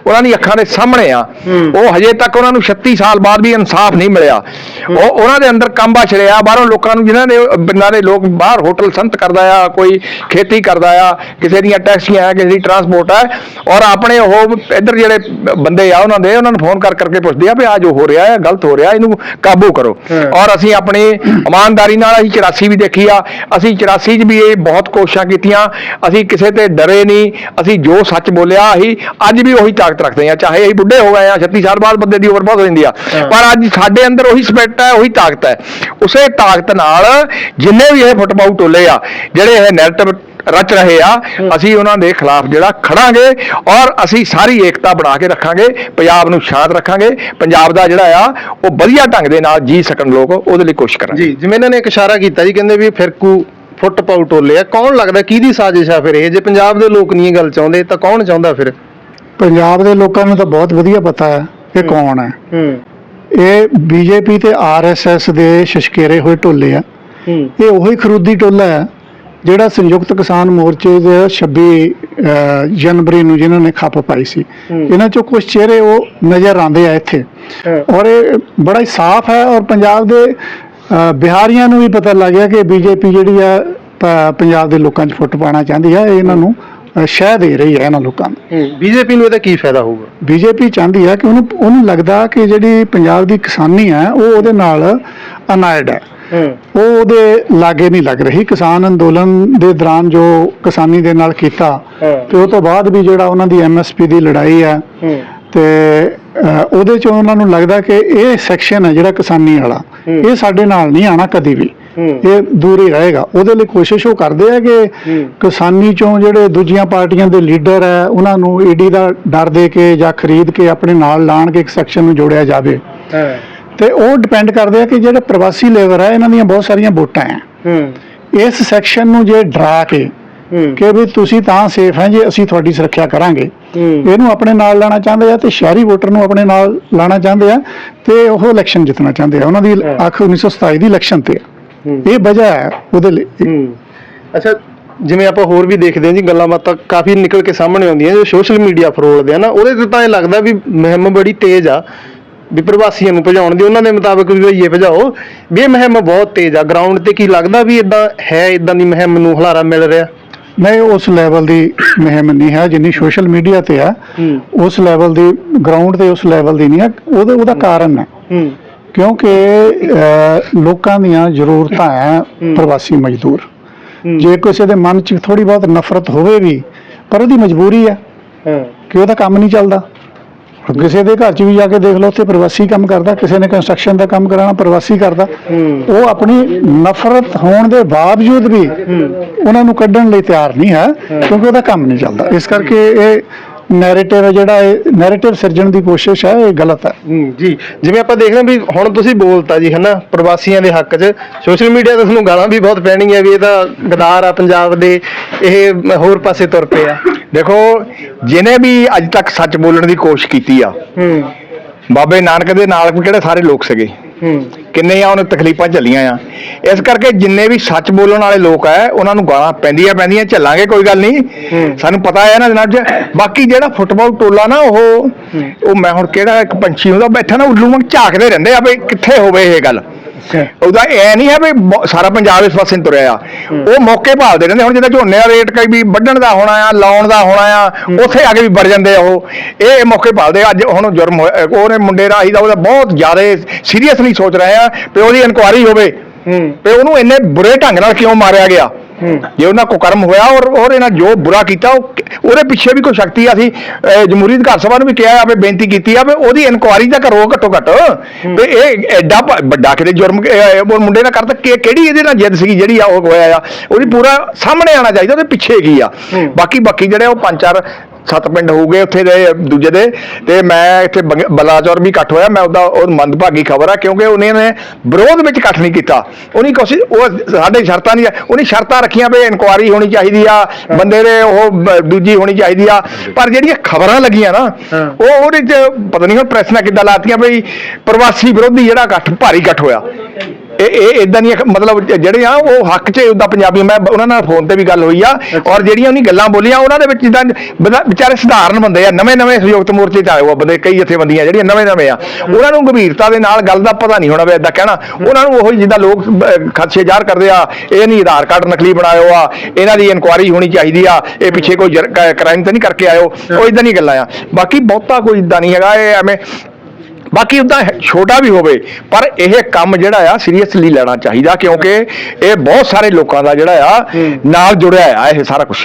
ਉਹਨਾਂ ਦੀ ਅੱਖਾਂ ਦੇ ਸਾਹਮਣੇ ਆ ਉਹ ਹਜੇ ਤੱਕ ਉਹਨਾਂ ਨੂੰ 36 ਸਾਲ ਬਾਅਦ ਵੀ ਇਨਸਾਫ ਨਹੀਂ ਮਿਲਿਆ। ਉਹ ਉਹਨਾਂ ਦੇ ਅੰਦਰ ਕੰਬਾ ਛੜਿਆ ਬਾਹਰੋਂ ਲੋਕਾਂ ਨੂੰ ਜਿਨ੍ਹਾਂ ਦੇ ਪਿੰਡਾਂ ਦੇ ਲੋਕ ਬਾਹਰ ਹੋਟਲ ਸੰਤ ਕਰਦਾ ਆ ਕੋਈ ਖੇਤੀ ਕਰਦਾ ਆ ਕਿਸੇ ਦੀਆਂ ਟੈਕਸੀਆਂ ਆ ਕਿਸੇ ਦੀ ਟਰਾਂਸਪੋਰਟ ਆ ਔਰ ਆਪਣੇ ਉਹ ਇੱਧਰ ਜਿਹੜੇ ਬੰਦੇ ਆ ਉਹਨਾਂ ਦੇ ਉਹਨਾਂ ਨੂੰ ਫੋਨ ਕਰ ਕਰਕੇ ਪੁੱਛਦੇ ਆ ਵੀ ਆ ਜੋ ਹੋ ਰਿਹਾ ਹੈ ਗਲਤ ਹੋ ਰਿਹਾ ਇਹਨੂੰ ਕਾਬੂ ਕਰੋ। ਔਰ ਅਸੀਂ ਆਪਣੀ ਇਮਾਨਦਾਰੀ ਨਾਲ ਅਸੀਂ 84 ਵੀ ਦੇਖੀ ਆ ਅਸੀਂ 84 'ਚ ਵੀ ਇਹ ਬਹੁਤ ਕੋਸ਼ਿਸ਼ਾਂ ਕੀਤੀਆਂ ਅਸੀਂ ਕਿਸੇ ਤੇ ਡਰੇ ਨਹੀਂ ਅਸੀਂ ਜੋ ਸੱਚ ਬੋਲਿਆ ਅਸੀਂ ਅੱਜ ਵੀ ਉਹੀ ਤਾਕਤ ਰੱਖਦੇ ਆ ਚਾਹੇ ਅਸੀਂ ਬੁੱਢੇ ਹੋ ਗਏ ਆ 36 ਸਾਲ ਬਾਅਦ ਬੰਦੇ ਦੀ ਉਮਰ ਬਹੁਤ ਹੋ ਜਾਂਦੀ ਆ ਪਰ ਅੱਜ ਸਾਡੇ ਅੰਦਰ ਉਹੀ ਸਪਿਰਟ ਹੈ ਉਹੀ ਤਾਕਤ ਹੈ। ਉਸੇ ਤਾਕਤ ਨਾਲ ਜਿੰਨੇ ਵੀ ਇਹ ਫੁੱਟਬਾਲ ਟੋਲੇ ਆ ਜਿਹੜੇ ਇਹ ਨੈਰੇਟਿਵ ਰਚ ਰਹੇ ਆ ਅਸੀਂ ਉਹਨਾਂ ਦੇ ਖਿਲਾਫ ਜਿਹੜਾ ਖੜਾਂਗੇ ਔਰ ਅਸੀਂ ਸਾਰੀ ਏਕਤਾ ਬਣਾ ਕੇ ਰੱਖਾਂਗੇ ਪੰਜਾਬ ਨੂੰ ਸ਼ਾਂਤ ਰੱਖਾਂਗੇ ਪੰਜਾਬ ਦਾ ਜਿਹੜਾ ਆ ਉਹ ਵਧੀਆ ਢੰਗ ਦੇ ਨਾਲ ਜੀ ਸਕਣ ਲੋਕ ਉਹਦੇ ਲਈ ਕੋਸ਼ਿਸ਼ ਕਰਾਂਗੇ। ਜੀ ਜਿਵੇਂ ਇਹਨਾਂ ਨੇ ਇੱਕ ਇਸ਼ਾਰਾ ਕੀਤਾ ਜੀ ਕਹਿੰਦੇ ਵੀ ਫਿਰਕੂ ਫੁੱਟ ਪਾਉ ਟੋਲੇ ਆ ਕੌਣ ਲੱਗਦਾ ਕਿਹਦੀ ਸਾਜ਼ਿਸ਼ ਆ ਫਿਰ ਇਹ? ਜੇ ਪੰਜਾਬ ਦੇ ਲੋਕ ਨਹੀਂ ਇਹ ਗੱਲ ਚਾਹੁੰਦੇ ਤਾਂ ਕੌਣ ਚਾਹੁੰਦਾ ਫਿਰ? ਪੰਜਾਬ ਦੇ ਲੋਕਾਂ ਨੂੰ ਤਾਂ ਬਹੁਤ ਵਧੀਆ ਪਤਾ ਹੈ ਕਿ ਕੌਣ ਹੈ। ਹੂੰ। ਇਹ ਬੀਜੇਪੀ ਤੇ ਆਰਐਸਐਸ ਦੇ ਸ਼ਸ਼ਕੇਰੇ ਹੋਏ ਟੋਲੇ ਆ। ਹੂੰ। ਇਹ ਉਹੀ ਖਰੂਦੀ ਟੋਲਾ ਹੈ ਜਿਹੜਾ ਸੰਯੁਕਤ ਕਿਸਾਨ ਮੋਰਚੇ ਦੇ 26 ਅਹ, ਜਨਵਰੀ ਨੂੰ ਜਿਨ੍ਹਾਂ ਨੇ ਖੱਪ ਪਾਈ ਸੀ ਇਹਨਾਂ ਚੋਂ ਕੁਝ ਚਿਹਰੇ ਉਹ ਨਜ਼ਰ ਆਉਂਦੇ ਆ ਇੱਥੇ। ਔਰ ਇਹ ਬੜਾ ਹੀ ਸਾਫ਼ ਹੈ ਔਰ ਪੰਜਾਬ ਦੇ ਬਿਹਾਰੀਆਂ ਨੂੰ ਵੀ ਪਤਾ ਲੱਗ ਗਿਆ ਕਿ ਬੀਜੇਪੀ ਜਿਹੜੀ ਆ ਪੰਜਾਬ ਦੇ ਲੋਕਾਂ 'ਚ ਫੁੱਟ ਪਾਉਣਾ ਚਾਹੁੰਦੀ ਇਹ ਇਹਨਾਂ ਨੂੰ ਸ਼ਹਿ ਦੇ ਰਹੀ ਹੈ ਇਹਨਾਂ ਲੋਕਾਂ ਨੂੰ। ਬੀਜੇਪੀ ਨੂੰ ਇਹਦਾ ਕੀ ਫਾਇਦਾ ਹੋਊਗਾ? ਬੀਜੇਪੀ ਚਾਹੁੰਦੀ ਹੈ ਕਿ ਉਹਨੂੰ ਉਹਨੂੰ ਲੱਗਦਾ ਕਿ ਜਿਹੜੀ ਪੰਜਾਬ ਦੀ ਕਿਸਾਨੀ ਹੈ ਉਹ ਉਹਦੇ ਨਾਲ ਅਨਾਇਡ ਹੂੰ। ਉਹ ਉਹਦੇ ਲਾਗੇ ਨਹੀਂ ਲੱਗ ਰਹੀ। ਕਿਸਾਨ ਅੰਦੋਲਨ ਦੇ ਦੌਰਾਨ ਜੋ ਕਿਸਾਨੀ ਦੇ ਨਾਲ ਕੀਤਾ। ਤੇ ਉਹ ਤੋਂ ਬਾਅਦ ਵੀ ਜਿਹੜਾ ਉਹਨਾਂ ਦੀ ਐਮਐਸਪੀ ਦੀ ਲੜਾਈ ਹੈ ਤੇ ਉਹਦੇ ਚ ਉਹਨਾਂ ਨੂੰ ਲੱਗਦਾ ਕਿ ਇਹ ਸੈਕਸ਼ਨ ਹੈ ਜਿਹੜਾ ਕਿਸਾਨੀ ਵਾਲਾ। ਇਹ ਸਾਡੇ ਨਾਲ ਨਹੀਂ ਆਣਾ ਕਦੀ ਵੀ। ਇਹ ਦੂਰ ਹੀ ਰਹੇਗਾ। ਉਹਦੇ ਲਈ ਕੋਸ਼ਿਸ਼ ਉਹ ਕਰਦੇ ਆ ਕਿ ਕਿਸਾਨੀ ਚੋਂ ਜਿਹੜੇ ਦੂਜੀਆਂ ਪਾਰਟੀਆਂ ਦੇ ਲੀਡਰ ਹੈ ਉਹਨਾਂ ਨੂੰ ਈਡੀ ਦਾ ਡਰ ਦੇ ਕੇ ਜਾਂ ਖਰੀਦ ਕੇ ਆਪਣੇ ਨਾਲ ਲਾਣ ਕੇ ਇੱਕ ਸੈਕਸ਼ਨ ਨੂੰ ਜੋੜਿਆ ਜਾਵੇ। ਤੇ ਉਹ ਡਿਪੈਂਡ ਕਰਦੇ ਆ ਕਿ ਜਿਹੜੇ ਪ੍ਰਵਾਸੀ ਲੇਬਰ ਹੈ ਇਹਨਾਂ ਦੀਆਂ ਬਹੁਤ ਸਾਰੀਆਂ ਵੋਟਾਂ ਹੂੰ। ਇਸ ਸੈਕਸ਼ਨ ਨੂੰ ਜੇ ਡਰਾ ਕੇ ਕਿ ਵੀ ਤੁਸੀਂ ਤਾਂ ਸੇਫ ਹੈ ਜੇ ਅਸੀਂ ਤੁਹਾਡੀ ਸੁਰੱਖਿਆ ਕਰਾਂਗੇ। ਇਹਨੂੰ ਆਪਣੇ ਨਾਲ ਲਾਣਾ ਚਾਹੁੰਦੇ ਆ ਤੇ ਸ਼ਹਿਰੀ ਵੋਟਰ ਨੂੰ ਆਪਣੇ ਨਾਲ ਲਾਣਾ ਚਾਹੁੰਦੇ ਆ ਤੇ ਉਹ ਇਲੈਕਸ਼ਨ ਜਿੱਤਣਾ ਚਾਹੁੰਦੇ ਆ। ਉਹਨਾਂ ਦੀ ਅੱਖ 1927 ਦੀ ਇਲੈਕਸ਼ਨ ਤੇ ਆ। ਇਹ ਵਜ੍ਹਾ ਹੈ ਉਹਦੇ ਲਈ। ਅੱਛਾ ਜਿਵੇਂ ਆਪਾਂ ਹੋਰ ਵੀ ਦੇਖਦੇ ਹਾਂ ਜੀ ਗੱਲਾਂ ਬਾਤਾਂ ਕਾਫੀ ਨਿਕਲ ਕੇ ਸਾਹਮਣੇ ਆਉਂਦੀਆਂ ਜੋ ਸੋਸ਼ਲ ਮੀਡੀਆ ਫਰੋਲਦੇ ਆ ਨਾ ਉਹਦੇ ਤੇ ਤਾਂ ਇਹ ਲੱਗਦਾ ਵੀ ਮੁਹਿੰਮ ਬੜੀ ਤੇਜ਼ ਆ। ਵੀ ਪ੍ਰਵਾਸੀਆਂ ਨੂੰ ਭਜਾਉਣ ਦੀ ਉਹਨਾਂ ਦੇ ਮੁਤਾਬਕ ਵੀ ਭਈਏ ਭਜਾਓ। ਵੀ ਇਹ ਮੁਹਿੰਮ ਬਹੁਤ ਤੇਜ਼ ਆ। ਗਰਾਊਂਡ ਤੇ ਕੀ ਲੱਗਦਾ ਵੀ ਇਦਾਂ ਹੈ ਇਦਾਂ ਦੀ ਮੁਹਿੰਮ ਨੂੰ ਹਲਾਰਾ ਮਿਲ ਰਿਹਾ? ਨਹੀਂ ਉਸ ਲੈਵਲ ਦੀ ਮੁਹਿੰਮ ਨਹੀਂ ਹੈ ਜਿੰਨੀ ਸੋਸ਼ਲ ਮੀਡੀਆ ਤੇ ਆ ਉਸ ਲੈਵਲ ਦੀ ਗਰਾਊਂਡ ਤੇ ਉਸ ਲੈਵਲ ਦੀ ਨਹੀਂ ਹੈ। ਉਹਦਾ ਉਹਦਾ ਕਾਰਨ ਹੈ। ਕਿਉਂਕਿ ਲੋਕਾਂ ਦੀਆਂ ਜ਼ਰੂਰਤਾਂ ਹੈ ਪ੍ਰਵਾਸੀ ਮਜ਼ਦੂਰ। ਜੇ ਕਿਸੇ ਦੇ ਮਨ 'ਚ ਥੋੜੀ ਬਹੁਤ ਨਫ਼ਰਤ ਹੋਵੇ ਵੀ ਪਰ ਉਹਦੀ ਮਜਬੂਰੀ ਹਾਂ। ਕਿ ਉਹਦਾ ਕੰਮ ਨਹੀਂ ਚੱਲਦਾ। ਹੁਣ ਕਿਸੇ ਦੇ ਘਰ 'ਚ ਵੀ ਜਾ ਕੇ ਦੇਖ ਲਓ ਉੱਥੇ ਪ੍ਰਵਾਸੀ ਕੰਮ ਕਰਦਾ ਕਿਸੇ ਨੇ ਕੰਸਟਰਕਸ਼ਨ ਦਾ ਕੰਮ ਕਰਾਉਣਾ ਪ੍ਰਵਾਸੀ ਕਰਦਾ। ਹੂੰ। ਉਹ ਆਪਣੀ ਨਫ਼ਰਤ ਹੋਣ ਦੇ ਬਾਵਜੂਦ ਵੀ ਉਹਨਾਂ ਨੂੰ ਕੱਢਣ ਲਈ ਤਿਆਰ ਨਹੀਂ ਹੈ ਕਿਉਂਕਿ ਉਹਦਾ ਕੰਮ ਨਹੀਂ ਚੱਲਦਾ। ਇਸ ਕਰਕੇ ਇਹ ਨੈਰੇਟਿਵ ਜਿਹੜਾ ਇਹ ਨੈਰੇਟਿਵ ਸਿਰਜਣ ਦੀ ਕੋਸ਼ਿਸ਼ ਹੈ ਇਹ ਗਲਤ ਹੈ। ਹੂੰ, ਜੀ। ਜਿਵੇਂ ਆਪਾਂ ਦੇਖ ਰਹੇ ਹਾਂ ਵੀ ਹੁਣ ਤੁਸੀਂ ਬੋਲਤਾ ਜੀ ਹਨਾ ਪ੍ਰਵਾਸੀਆਂ ਦੇ ਹੱਕ 'ਚ। ਸੋਸ਼ਲ ਮੀਡੀਆ ਤੇ ਤੁਹਾਨੂੰ ਗਾਲਾਂ ਵੀ ਬਹੁਤ ਪੈਣਗੀਆਂ ਵੀ ਇਹ ਤਾਂ ਗਦਾਰ ਆ ਪੰਜਾਬ ਦੇ ਇਹ ਹੋਰ ਪਾਸੇ ਤੁਰ ਪਏ ਆ। ਦੇਖੋ ਜਿਹਨੇ ਵੀ ਅੱਜ ਤੱਕ ਸੱਚ ਬੋਲਣ ਦੀ ਕੋਸ਼ਿਸ਼ ਕੀਤੀ ਆ ਹੂੰ। ਬਾਬੇ ਨਾਨਕ ਦੇ ਨਾਲ ਕਿਹੜੇ ਸਾਰੇ ਲੋਕ ਸੀਗੇ? ਕਿੰਨੇ ਆ ਉਹਨੇ ਤਕਲੀਫਾਂ ਝੱਲੀਆਂ ਆ। ਇਸ ਕਰਕੇ ਜਿੰਨੇ ਵੀ ਸੱਚ ਬੋਲਣ ਵਾਲੇ ਲੋਕ ਆ ਉਹਨਾਂ ਨੂੰ ਗਾਲਾਂ ਪੈਂਦੀਆਂ ਪੈਂਦੀਆਂ ਝੱਲਾਂਗੇ ਕੋਈ ਗੱਲ ਨਹੀਂ। ਸਾਨੂੰ ਪਤਾ ਹੈ ਨਾ ਜਨਾਬ ਜੀ ਬਾਕੀ ਜਿਹੜਾ ਫੁੱਟਬਾਲ ਟੋਲਾ ਨਾ ਉਹ ਉਹ ਮੈਂ ਹੁਣ ਕਿਹੜਾ ਇੱਕ ਪੰਛੀ ਹੁੰਦਾ ਬੈਠਾ ਨਾ ਉੱਲੂ ਵਾਂਗ ਝਾਕਦੇ ਰਹਿੰਦੇ ਆ ਵੀ ਕਿੱਥੇ ਹੋਵੇ ਇਹ ਗੱਲ। ਉਹਦਾ ਇਹ ਨਹੀਂ ਹੈ ਵੀ ਬ- ਸਾਰਾ ਪੰਜਾਬ ਇਸ ਪਾਸੇ ਨੂੰ ਤੁਰਿਆ ਆ। ਉਹ ਮੌਕੇ ਭਾਲਦੇ ਰਹਿੰਦੇ ਹੁਣ ਜਿੱਦਾਂ ਝੋਨੇ ਦਾ ਰੇਟ ਕਈ ਵੀ ਵੱਢਣ ਦਾ ਹੋਣਾ ਆ ਲਾਉਣ ਦਾ ਹੋਣਾ ਆ ਉੱਥੇ ਆ ਕੇ ਵੀ ਵੜ ਜਾਂਦੇ ਆ ਉਹ। ਇਹ ਮੌਕੇ ਭਾਲਦੇ ਆ। ਅੱਜ ਹੁਣ ਜੁਰਮ ਹੋਇਆ ਉਹਨੇ ਮੁੰਡੇ ਦਾ ਅਸੀਂ ਦਾ ਉਹਦਾ ਬਹੁਤ ਜ਼ਿਆਦਾ ਸੀਰੀਅਸਲੀ ਸੋਚ ਰਹੇ ਆ ਵੀ ਉਹਦੀ ਇਨਕੁਆਇਰੀ ਹੋਵੇ। ਤੇ ਉਹਨੂੰ ਇੰਨੇ ਬੁਰੇ ਢੰਗ ਨਾਲ ਕਿਉਂ ਮਾਰਿਆ ਗਿਆ? ਜੇ ਉਹਨਾਂ ਕੋ ਕਰਮ ਹੋਇਆ ਔਰ ਉਹਦੇ ਨਾਲ ਜੋ ਬੁਰਾ ਕੀਤਾ ਉਹ ਉਹਦੇ ਪਿੱਛੇ ਵੀ ਕੋਈ ਸ਼ਕਤੀ ਆ ਅਹ, ਜਮਹੂਰੀ ਅਧਿਕਾਰ ਸਭਾ ਨੂੰ ਵੀ ਕਿਹਾ ਆ ਵੀ ਬੇਨਤੀ ਕੀਤੀ ਆ ਵੀ ਉਹਦੀ ਇਨਕੁਆਇਰੀ ਤਾਂ ਕਰੋ ਘੱਟੋ ਘੱਟ। ਵੀ ਇਹ ਐਡਾ ਵੱਡਾ ਕਿਤੇ ਜੁਰਮ ਉਹ ਮੁੰਡੇ ਨਾਲ ਕਰਤਾ ਕਿ ਕਿਹੜੀ ਇਹਦੇ ਨਾਲ ਜਿੱਦ ਸੀਗੀ ਜਿਹੜੀ ਆ ਉਹ ਹੋਇਆ ਆ। ਉਹਦੀ ਪੂਰਾ ਸਾਹਮਣੇ ਆਣਾ ਚਾਹੀਦਾ ਉਹਦੇ ਪਿੱਛੇ ਕੀ ਆ। ਬਾਕੀ ਬਾਕੀ ਜਿਹੜੇ ਉਹ ਪੰਜ ਚਾਰ ਸੱਤ ਪਿੰਡ ਹੋਊਗੇ ਉੱਥੇ ਦੇ ਦੂਜੇ ਦੇ ਤੇ ਮੈਂ ਇੱਥੇ ਬਲਾਚੌਰ ਵੀ ਇਕੱਠ ਹੋਇਆ ਮੈਂ ਉਹਦਾ ਉਹ ਮੰਦਭਾਗੀ ਖਬਰ ਆ ਕਿਉਂਕਿ ਉਹਨੇ ਨੇ ਵਿਰੋਧ ਵਿੱਚ ਇਕੱਠ ਨਹੀਂ ਕੀਤਾ। ਉਹਨੇ ਕੋਸ਼ਿਸ਼ ਉਹ ਸਾਡੇ ਸ਼ਰਤਾਂ ਨਹੀਂ ਉਹਨੇ ਸ਼ਰਤਾਂ ਰੱਖੀਆਂ ਵੀ ਇਨਕੁਆਰੀ ਹੋਣੀ ਚਾਹੀਦੀ ਆ ਬੰਦੇ ਦੇ ਉਹ ਦੂਜੀ ਹੋਣੀ ਚਾਹੀਦੀ ਆ ਪਰ ਜਿਹੜੀਆਂ ਖਬਰਾਂ ਲੱਗੀਆਂ ਨਾ ਉਹ ਉਹਦੇ ਚ ਪਤਾ ਨਹੀਂ ਹੁਣ ਪ੍ਰੈਸ ਨੇ ਕਿੱਦਾਂ ਲਾਤੀਆਂ ਵੀ ਪ੍ਰਵਾਸੀ ਵਿਰੋਧੀ ਜਿਹੜਾ ਇਕੱਠ ਭਾਰੀ ਇਕੱਠ ਹੋਇਆ। ਇਹ ਇਹ ਇਦਾਂ ਦੀਆਂ ਮਤਲਬ ਜਿਹੜੇ ਆ ਉਹ ਹੱਕ 'ਚ ਉਹਦਾ ਪੰਜਾਬੀ ਮੈਂ ਉਹਨਾਂ ਨਾਲ ਫੋਨ ਤੇ ਵੀ ਗੱਲ ਹੋਈ ਆ। ਔਰ ਜਿਹੜੀਆਂ ਉਹਨੀ ਗੱਲਾਂ ਬੋਲੀਆਂ ਉਹਨਾਂ ਦੇ ਵਿੱਚ ਜਿੱਦਾਂ ਵਿਚਾਰੇ ਸਧਾਰਨ ਬੰਦੇ ਆ। ਨਵੇਂ ਨਵੇਂ ਸੰਯੁਕਤ ਮੋਰਚੇ 'ਚ ਆਏ ਹੋ ਬੰਦੇ ਕਈ ਜਥੇਬੰਦੀਆਂ ਜਿਹੜੀਆਂ ਨਵੇਂ ਨਵੇਂ ਆ। ਉਹਨਾਂ ਨੂੰ ਗੰਭੀਰਤਾ ਦੇ ਨਾਲ ਗੱਲ ਦਾ ਪਤਾ ਨਹੀਂ ਹੋਣਾ ਵੀ ਇਦਾਂ ਕਹਿਣਾ। ਉਹਨਾਂ ਨੂੰ ਉਹੀ ਜਿੱਦਾਂ ਲੋਕ ਖਦਸ਼ੇ ਜ਼ਾਹਰ ਕਰਦੇ ਆ ਇਹ ਨਹੀਂ ਆਧਾਰ ਕਾਰਡ ਨਕਲੀ ਬਣਾਇਓ ਆ ਇਹਨਾਂ ਦੀ ਇਨਕੁਆਰੀ ਹੋਣੀ ਚਾਹੀਦੀ ਆ ਇਹ ਪਿੱਛੇ ਕੋਈ ਕ੍ਰਾਈਮ ਤਾਂ ਨਹੀਂ ਕਰਕੇ ਆਇਓ। ਉਹ ਇਦਾਂ ਨਹੀਂ ਗੱਲਾਂ ਆ। ਬਾਕੀ ਬਹੁਤਾ ਕੋਈ ਇਦਾਂ ਨਹੀਂ ਹੈਗਾ ਇਹ ਐਵੇਂ ਬਾਕੀ ਉਦਾਂ ਛੋਟਾ ਵੀ ਹੋਵੇ ਪਰ ਇਹ ਕੰਮ ਜਿਹੜਾ ਆ ਸੀਰੀਅਸਲੀ ਲੈਣਾ ਚਾਹੀਦਾ ਕਿਉਂਕਿ ਇਹ ਬਹੁਤ ਸਾਰੇ ਲੋਕਾਂ ਦਾ ਜਿਹੜਾ ਆ ਨਾਲ ਜੁੜਿਆ ਆ ਇਹ ਸਾਰਾ ਕੁਝ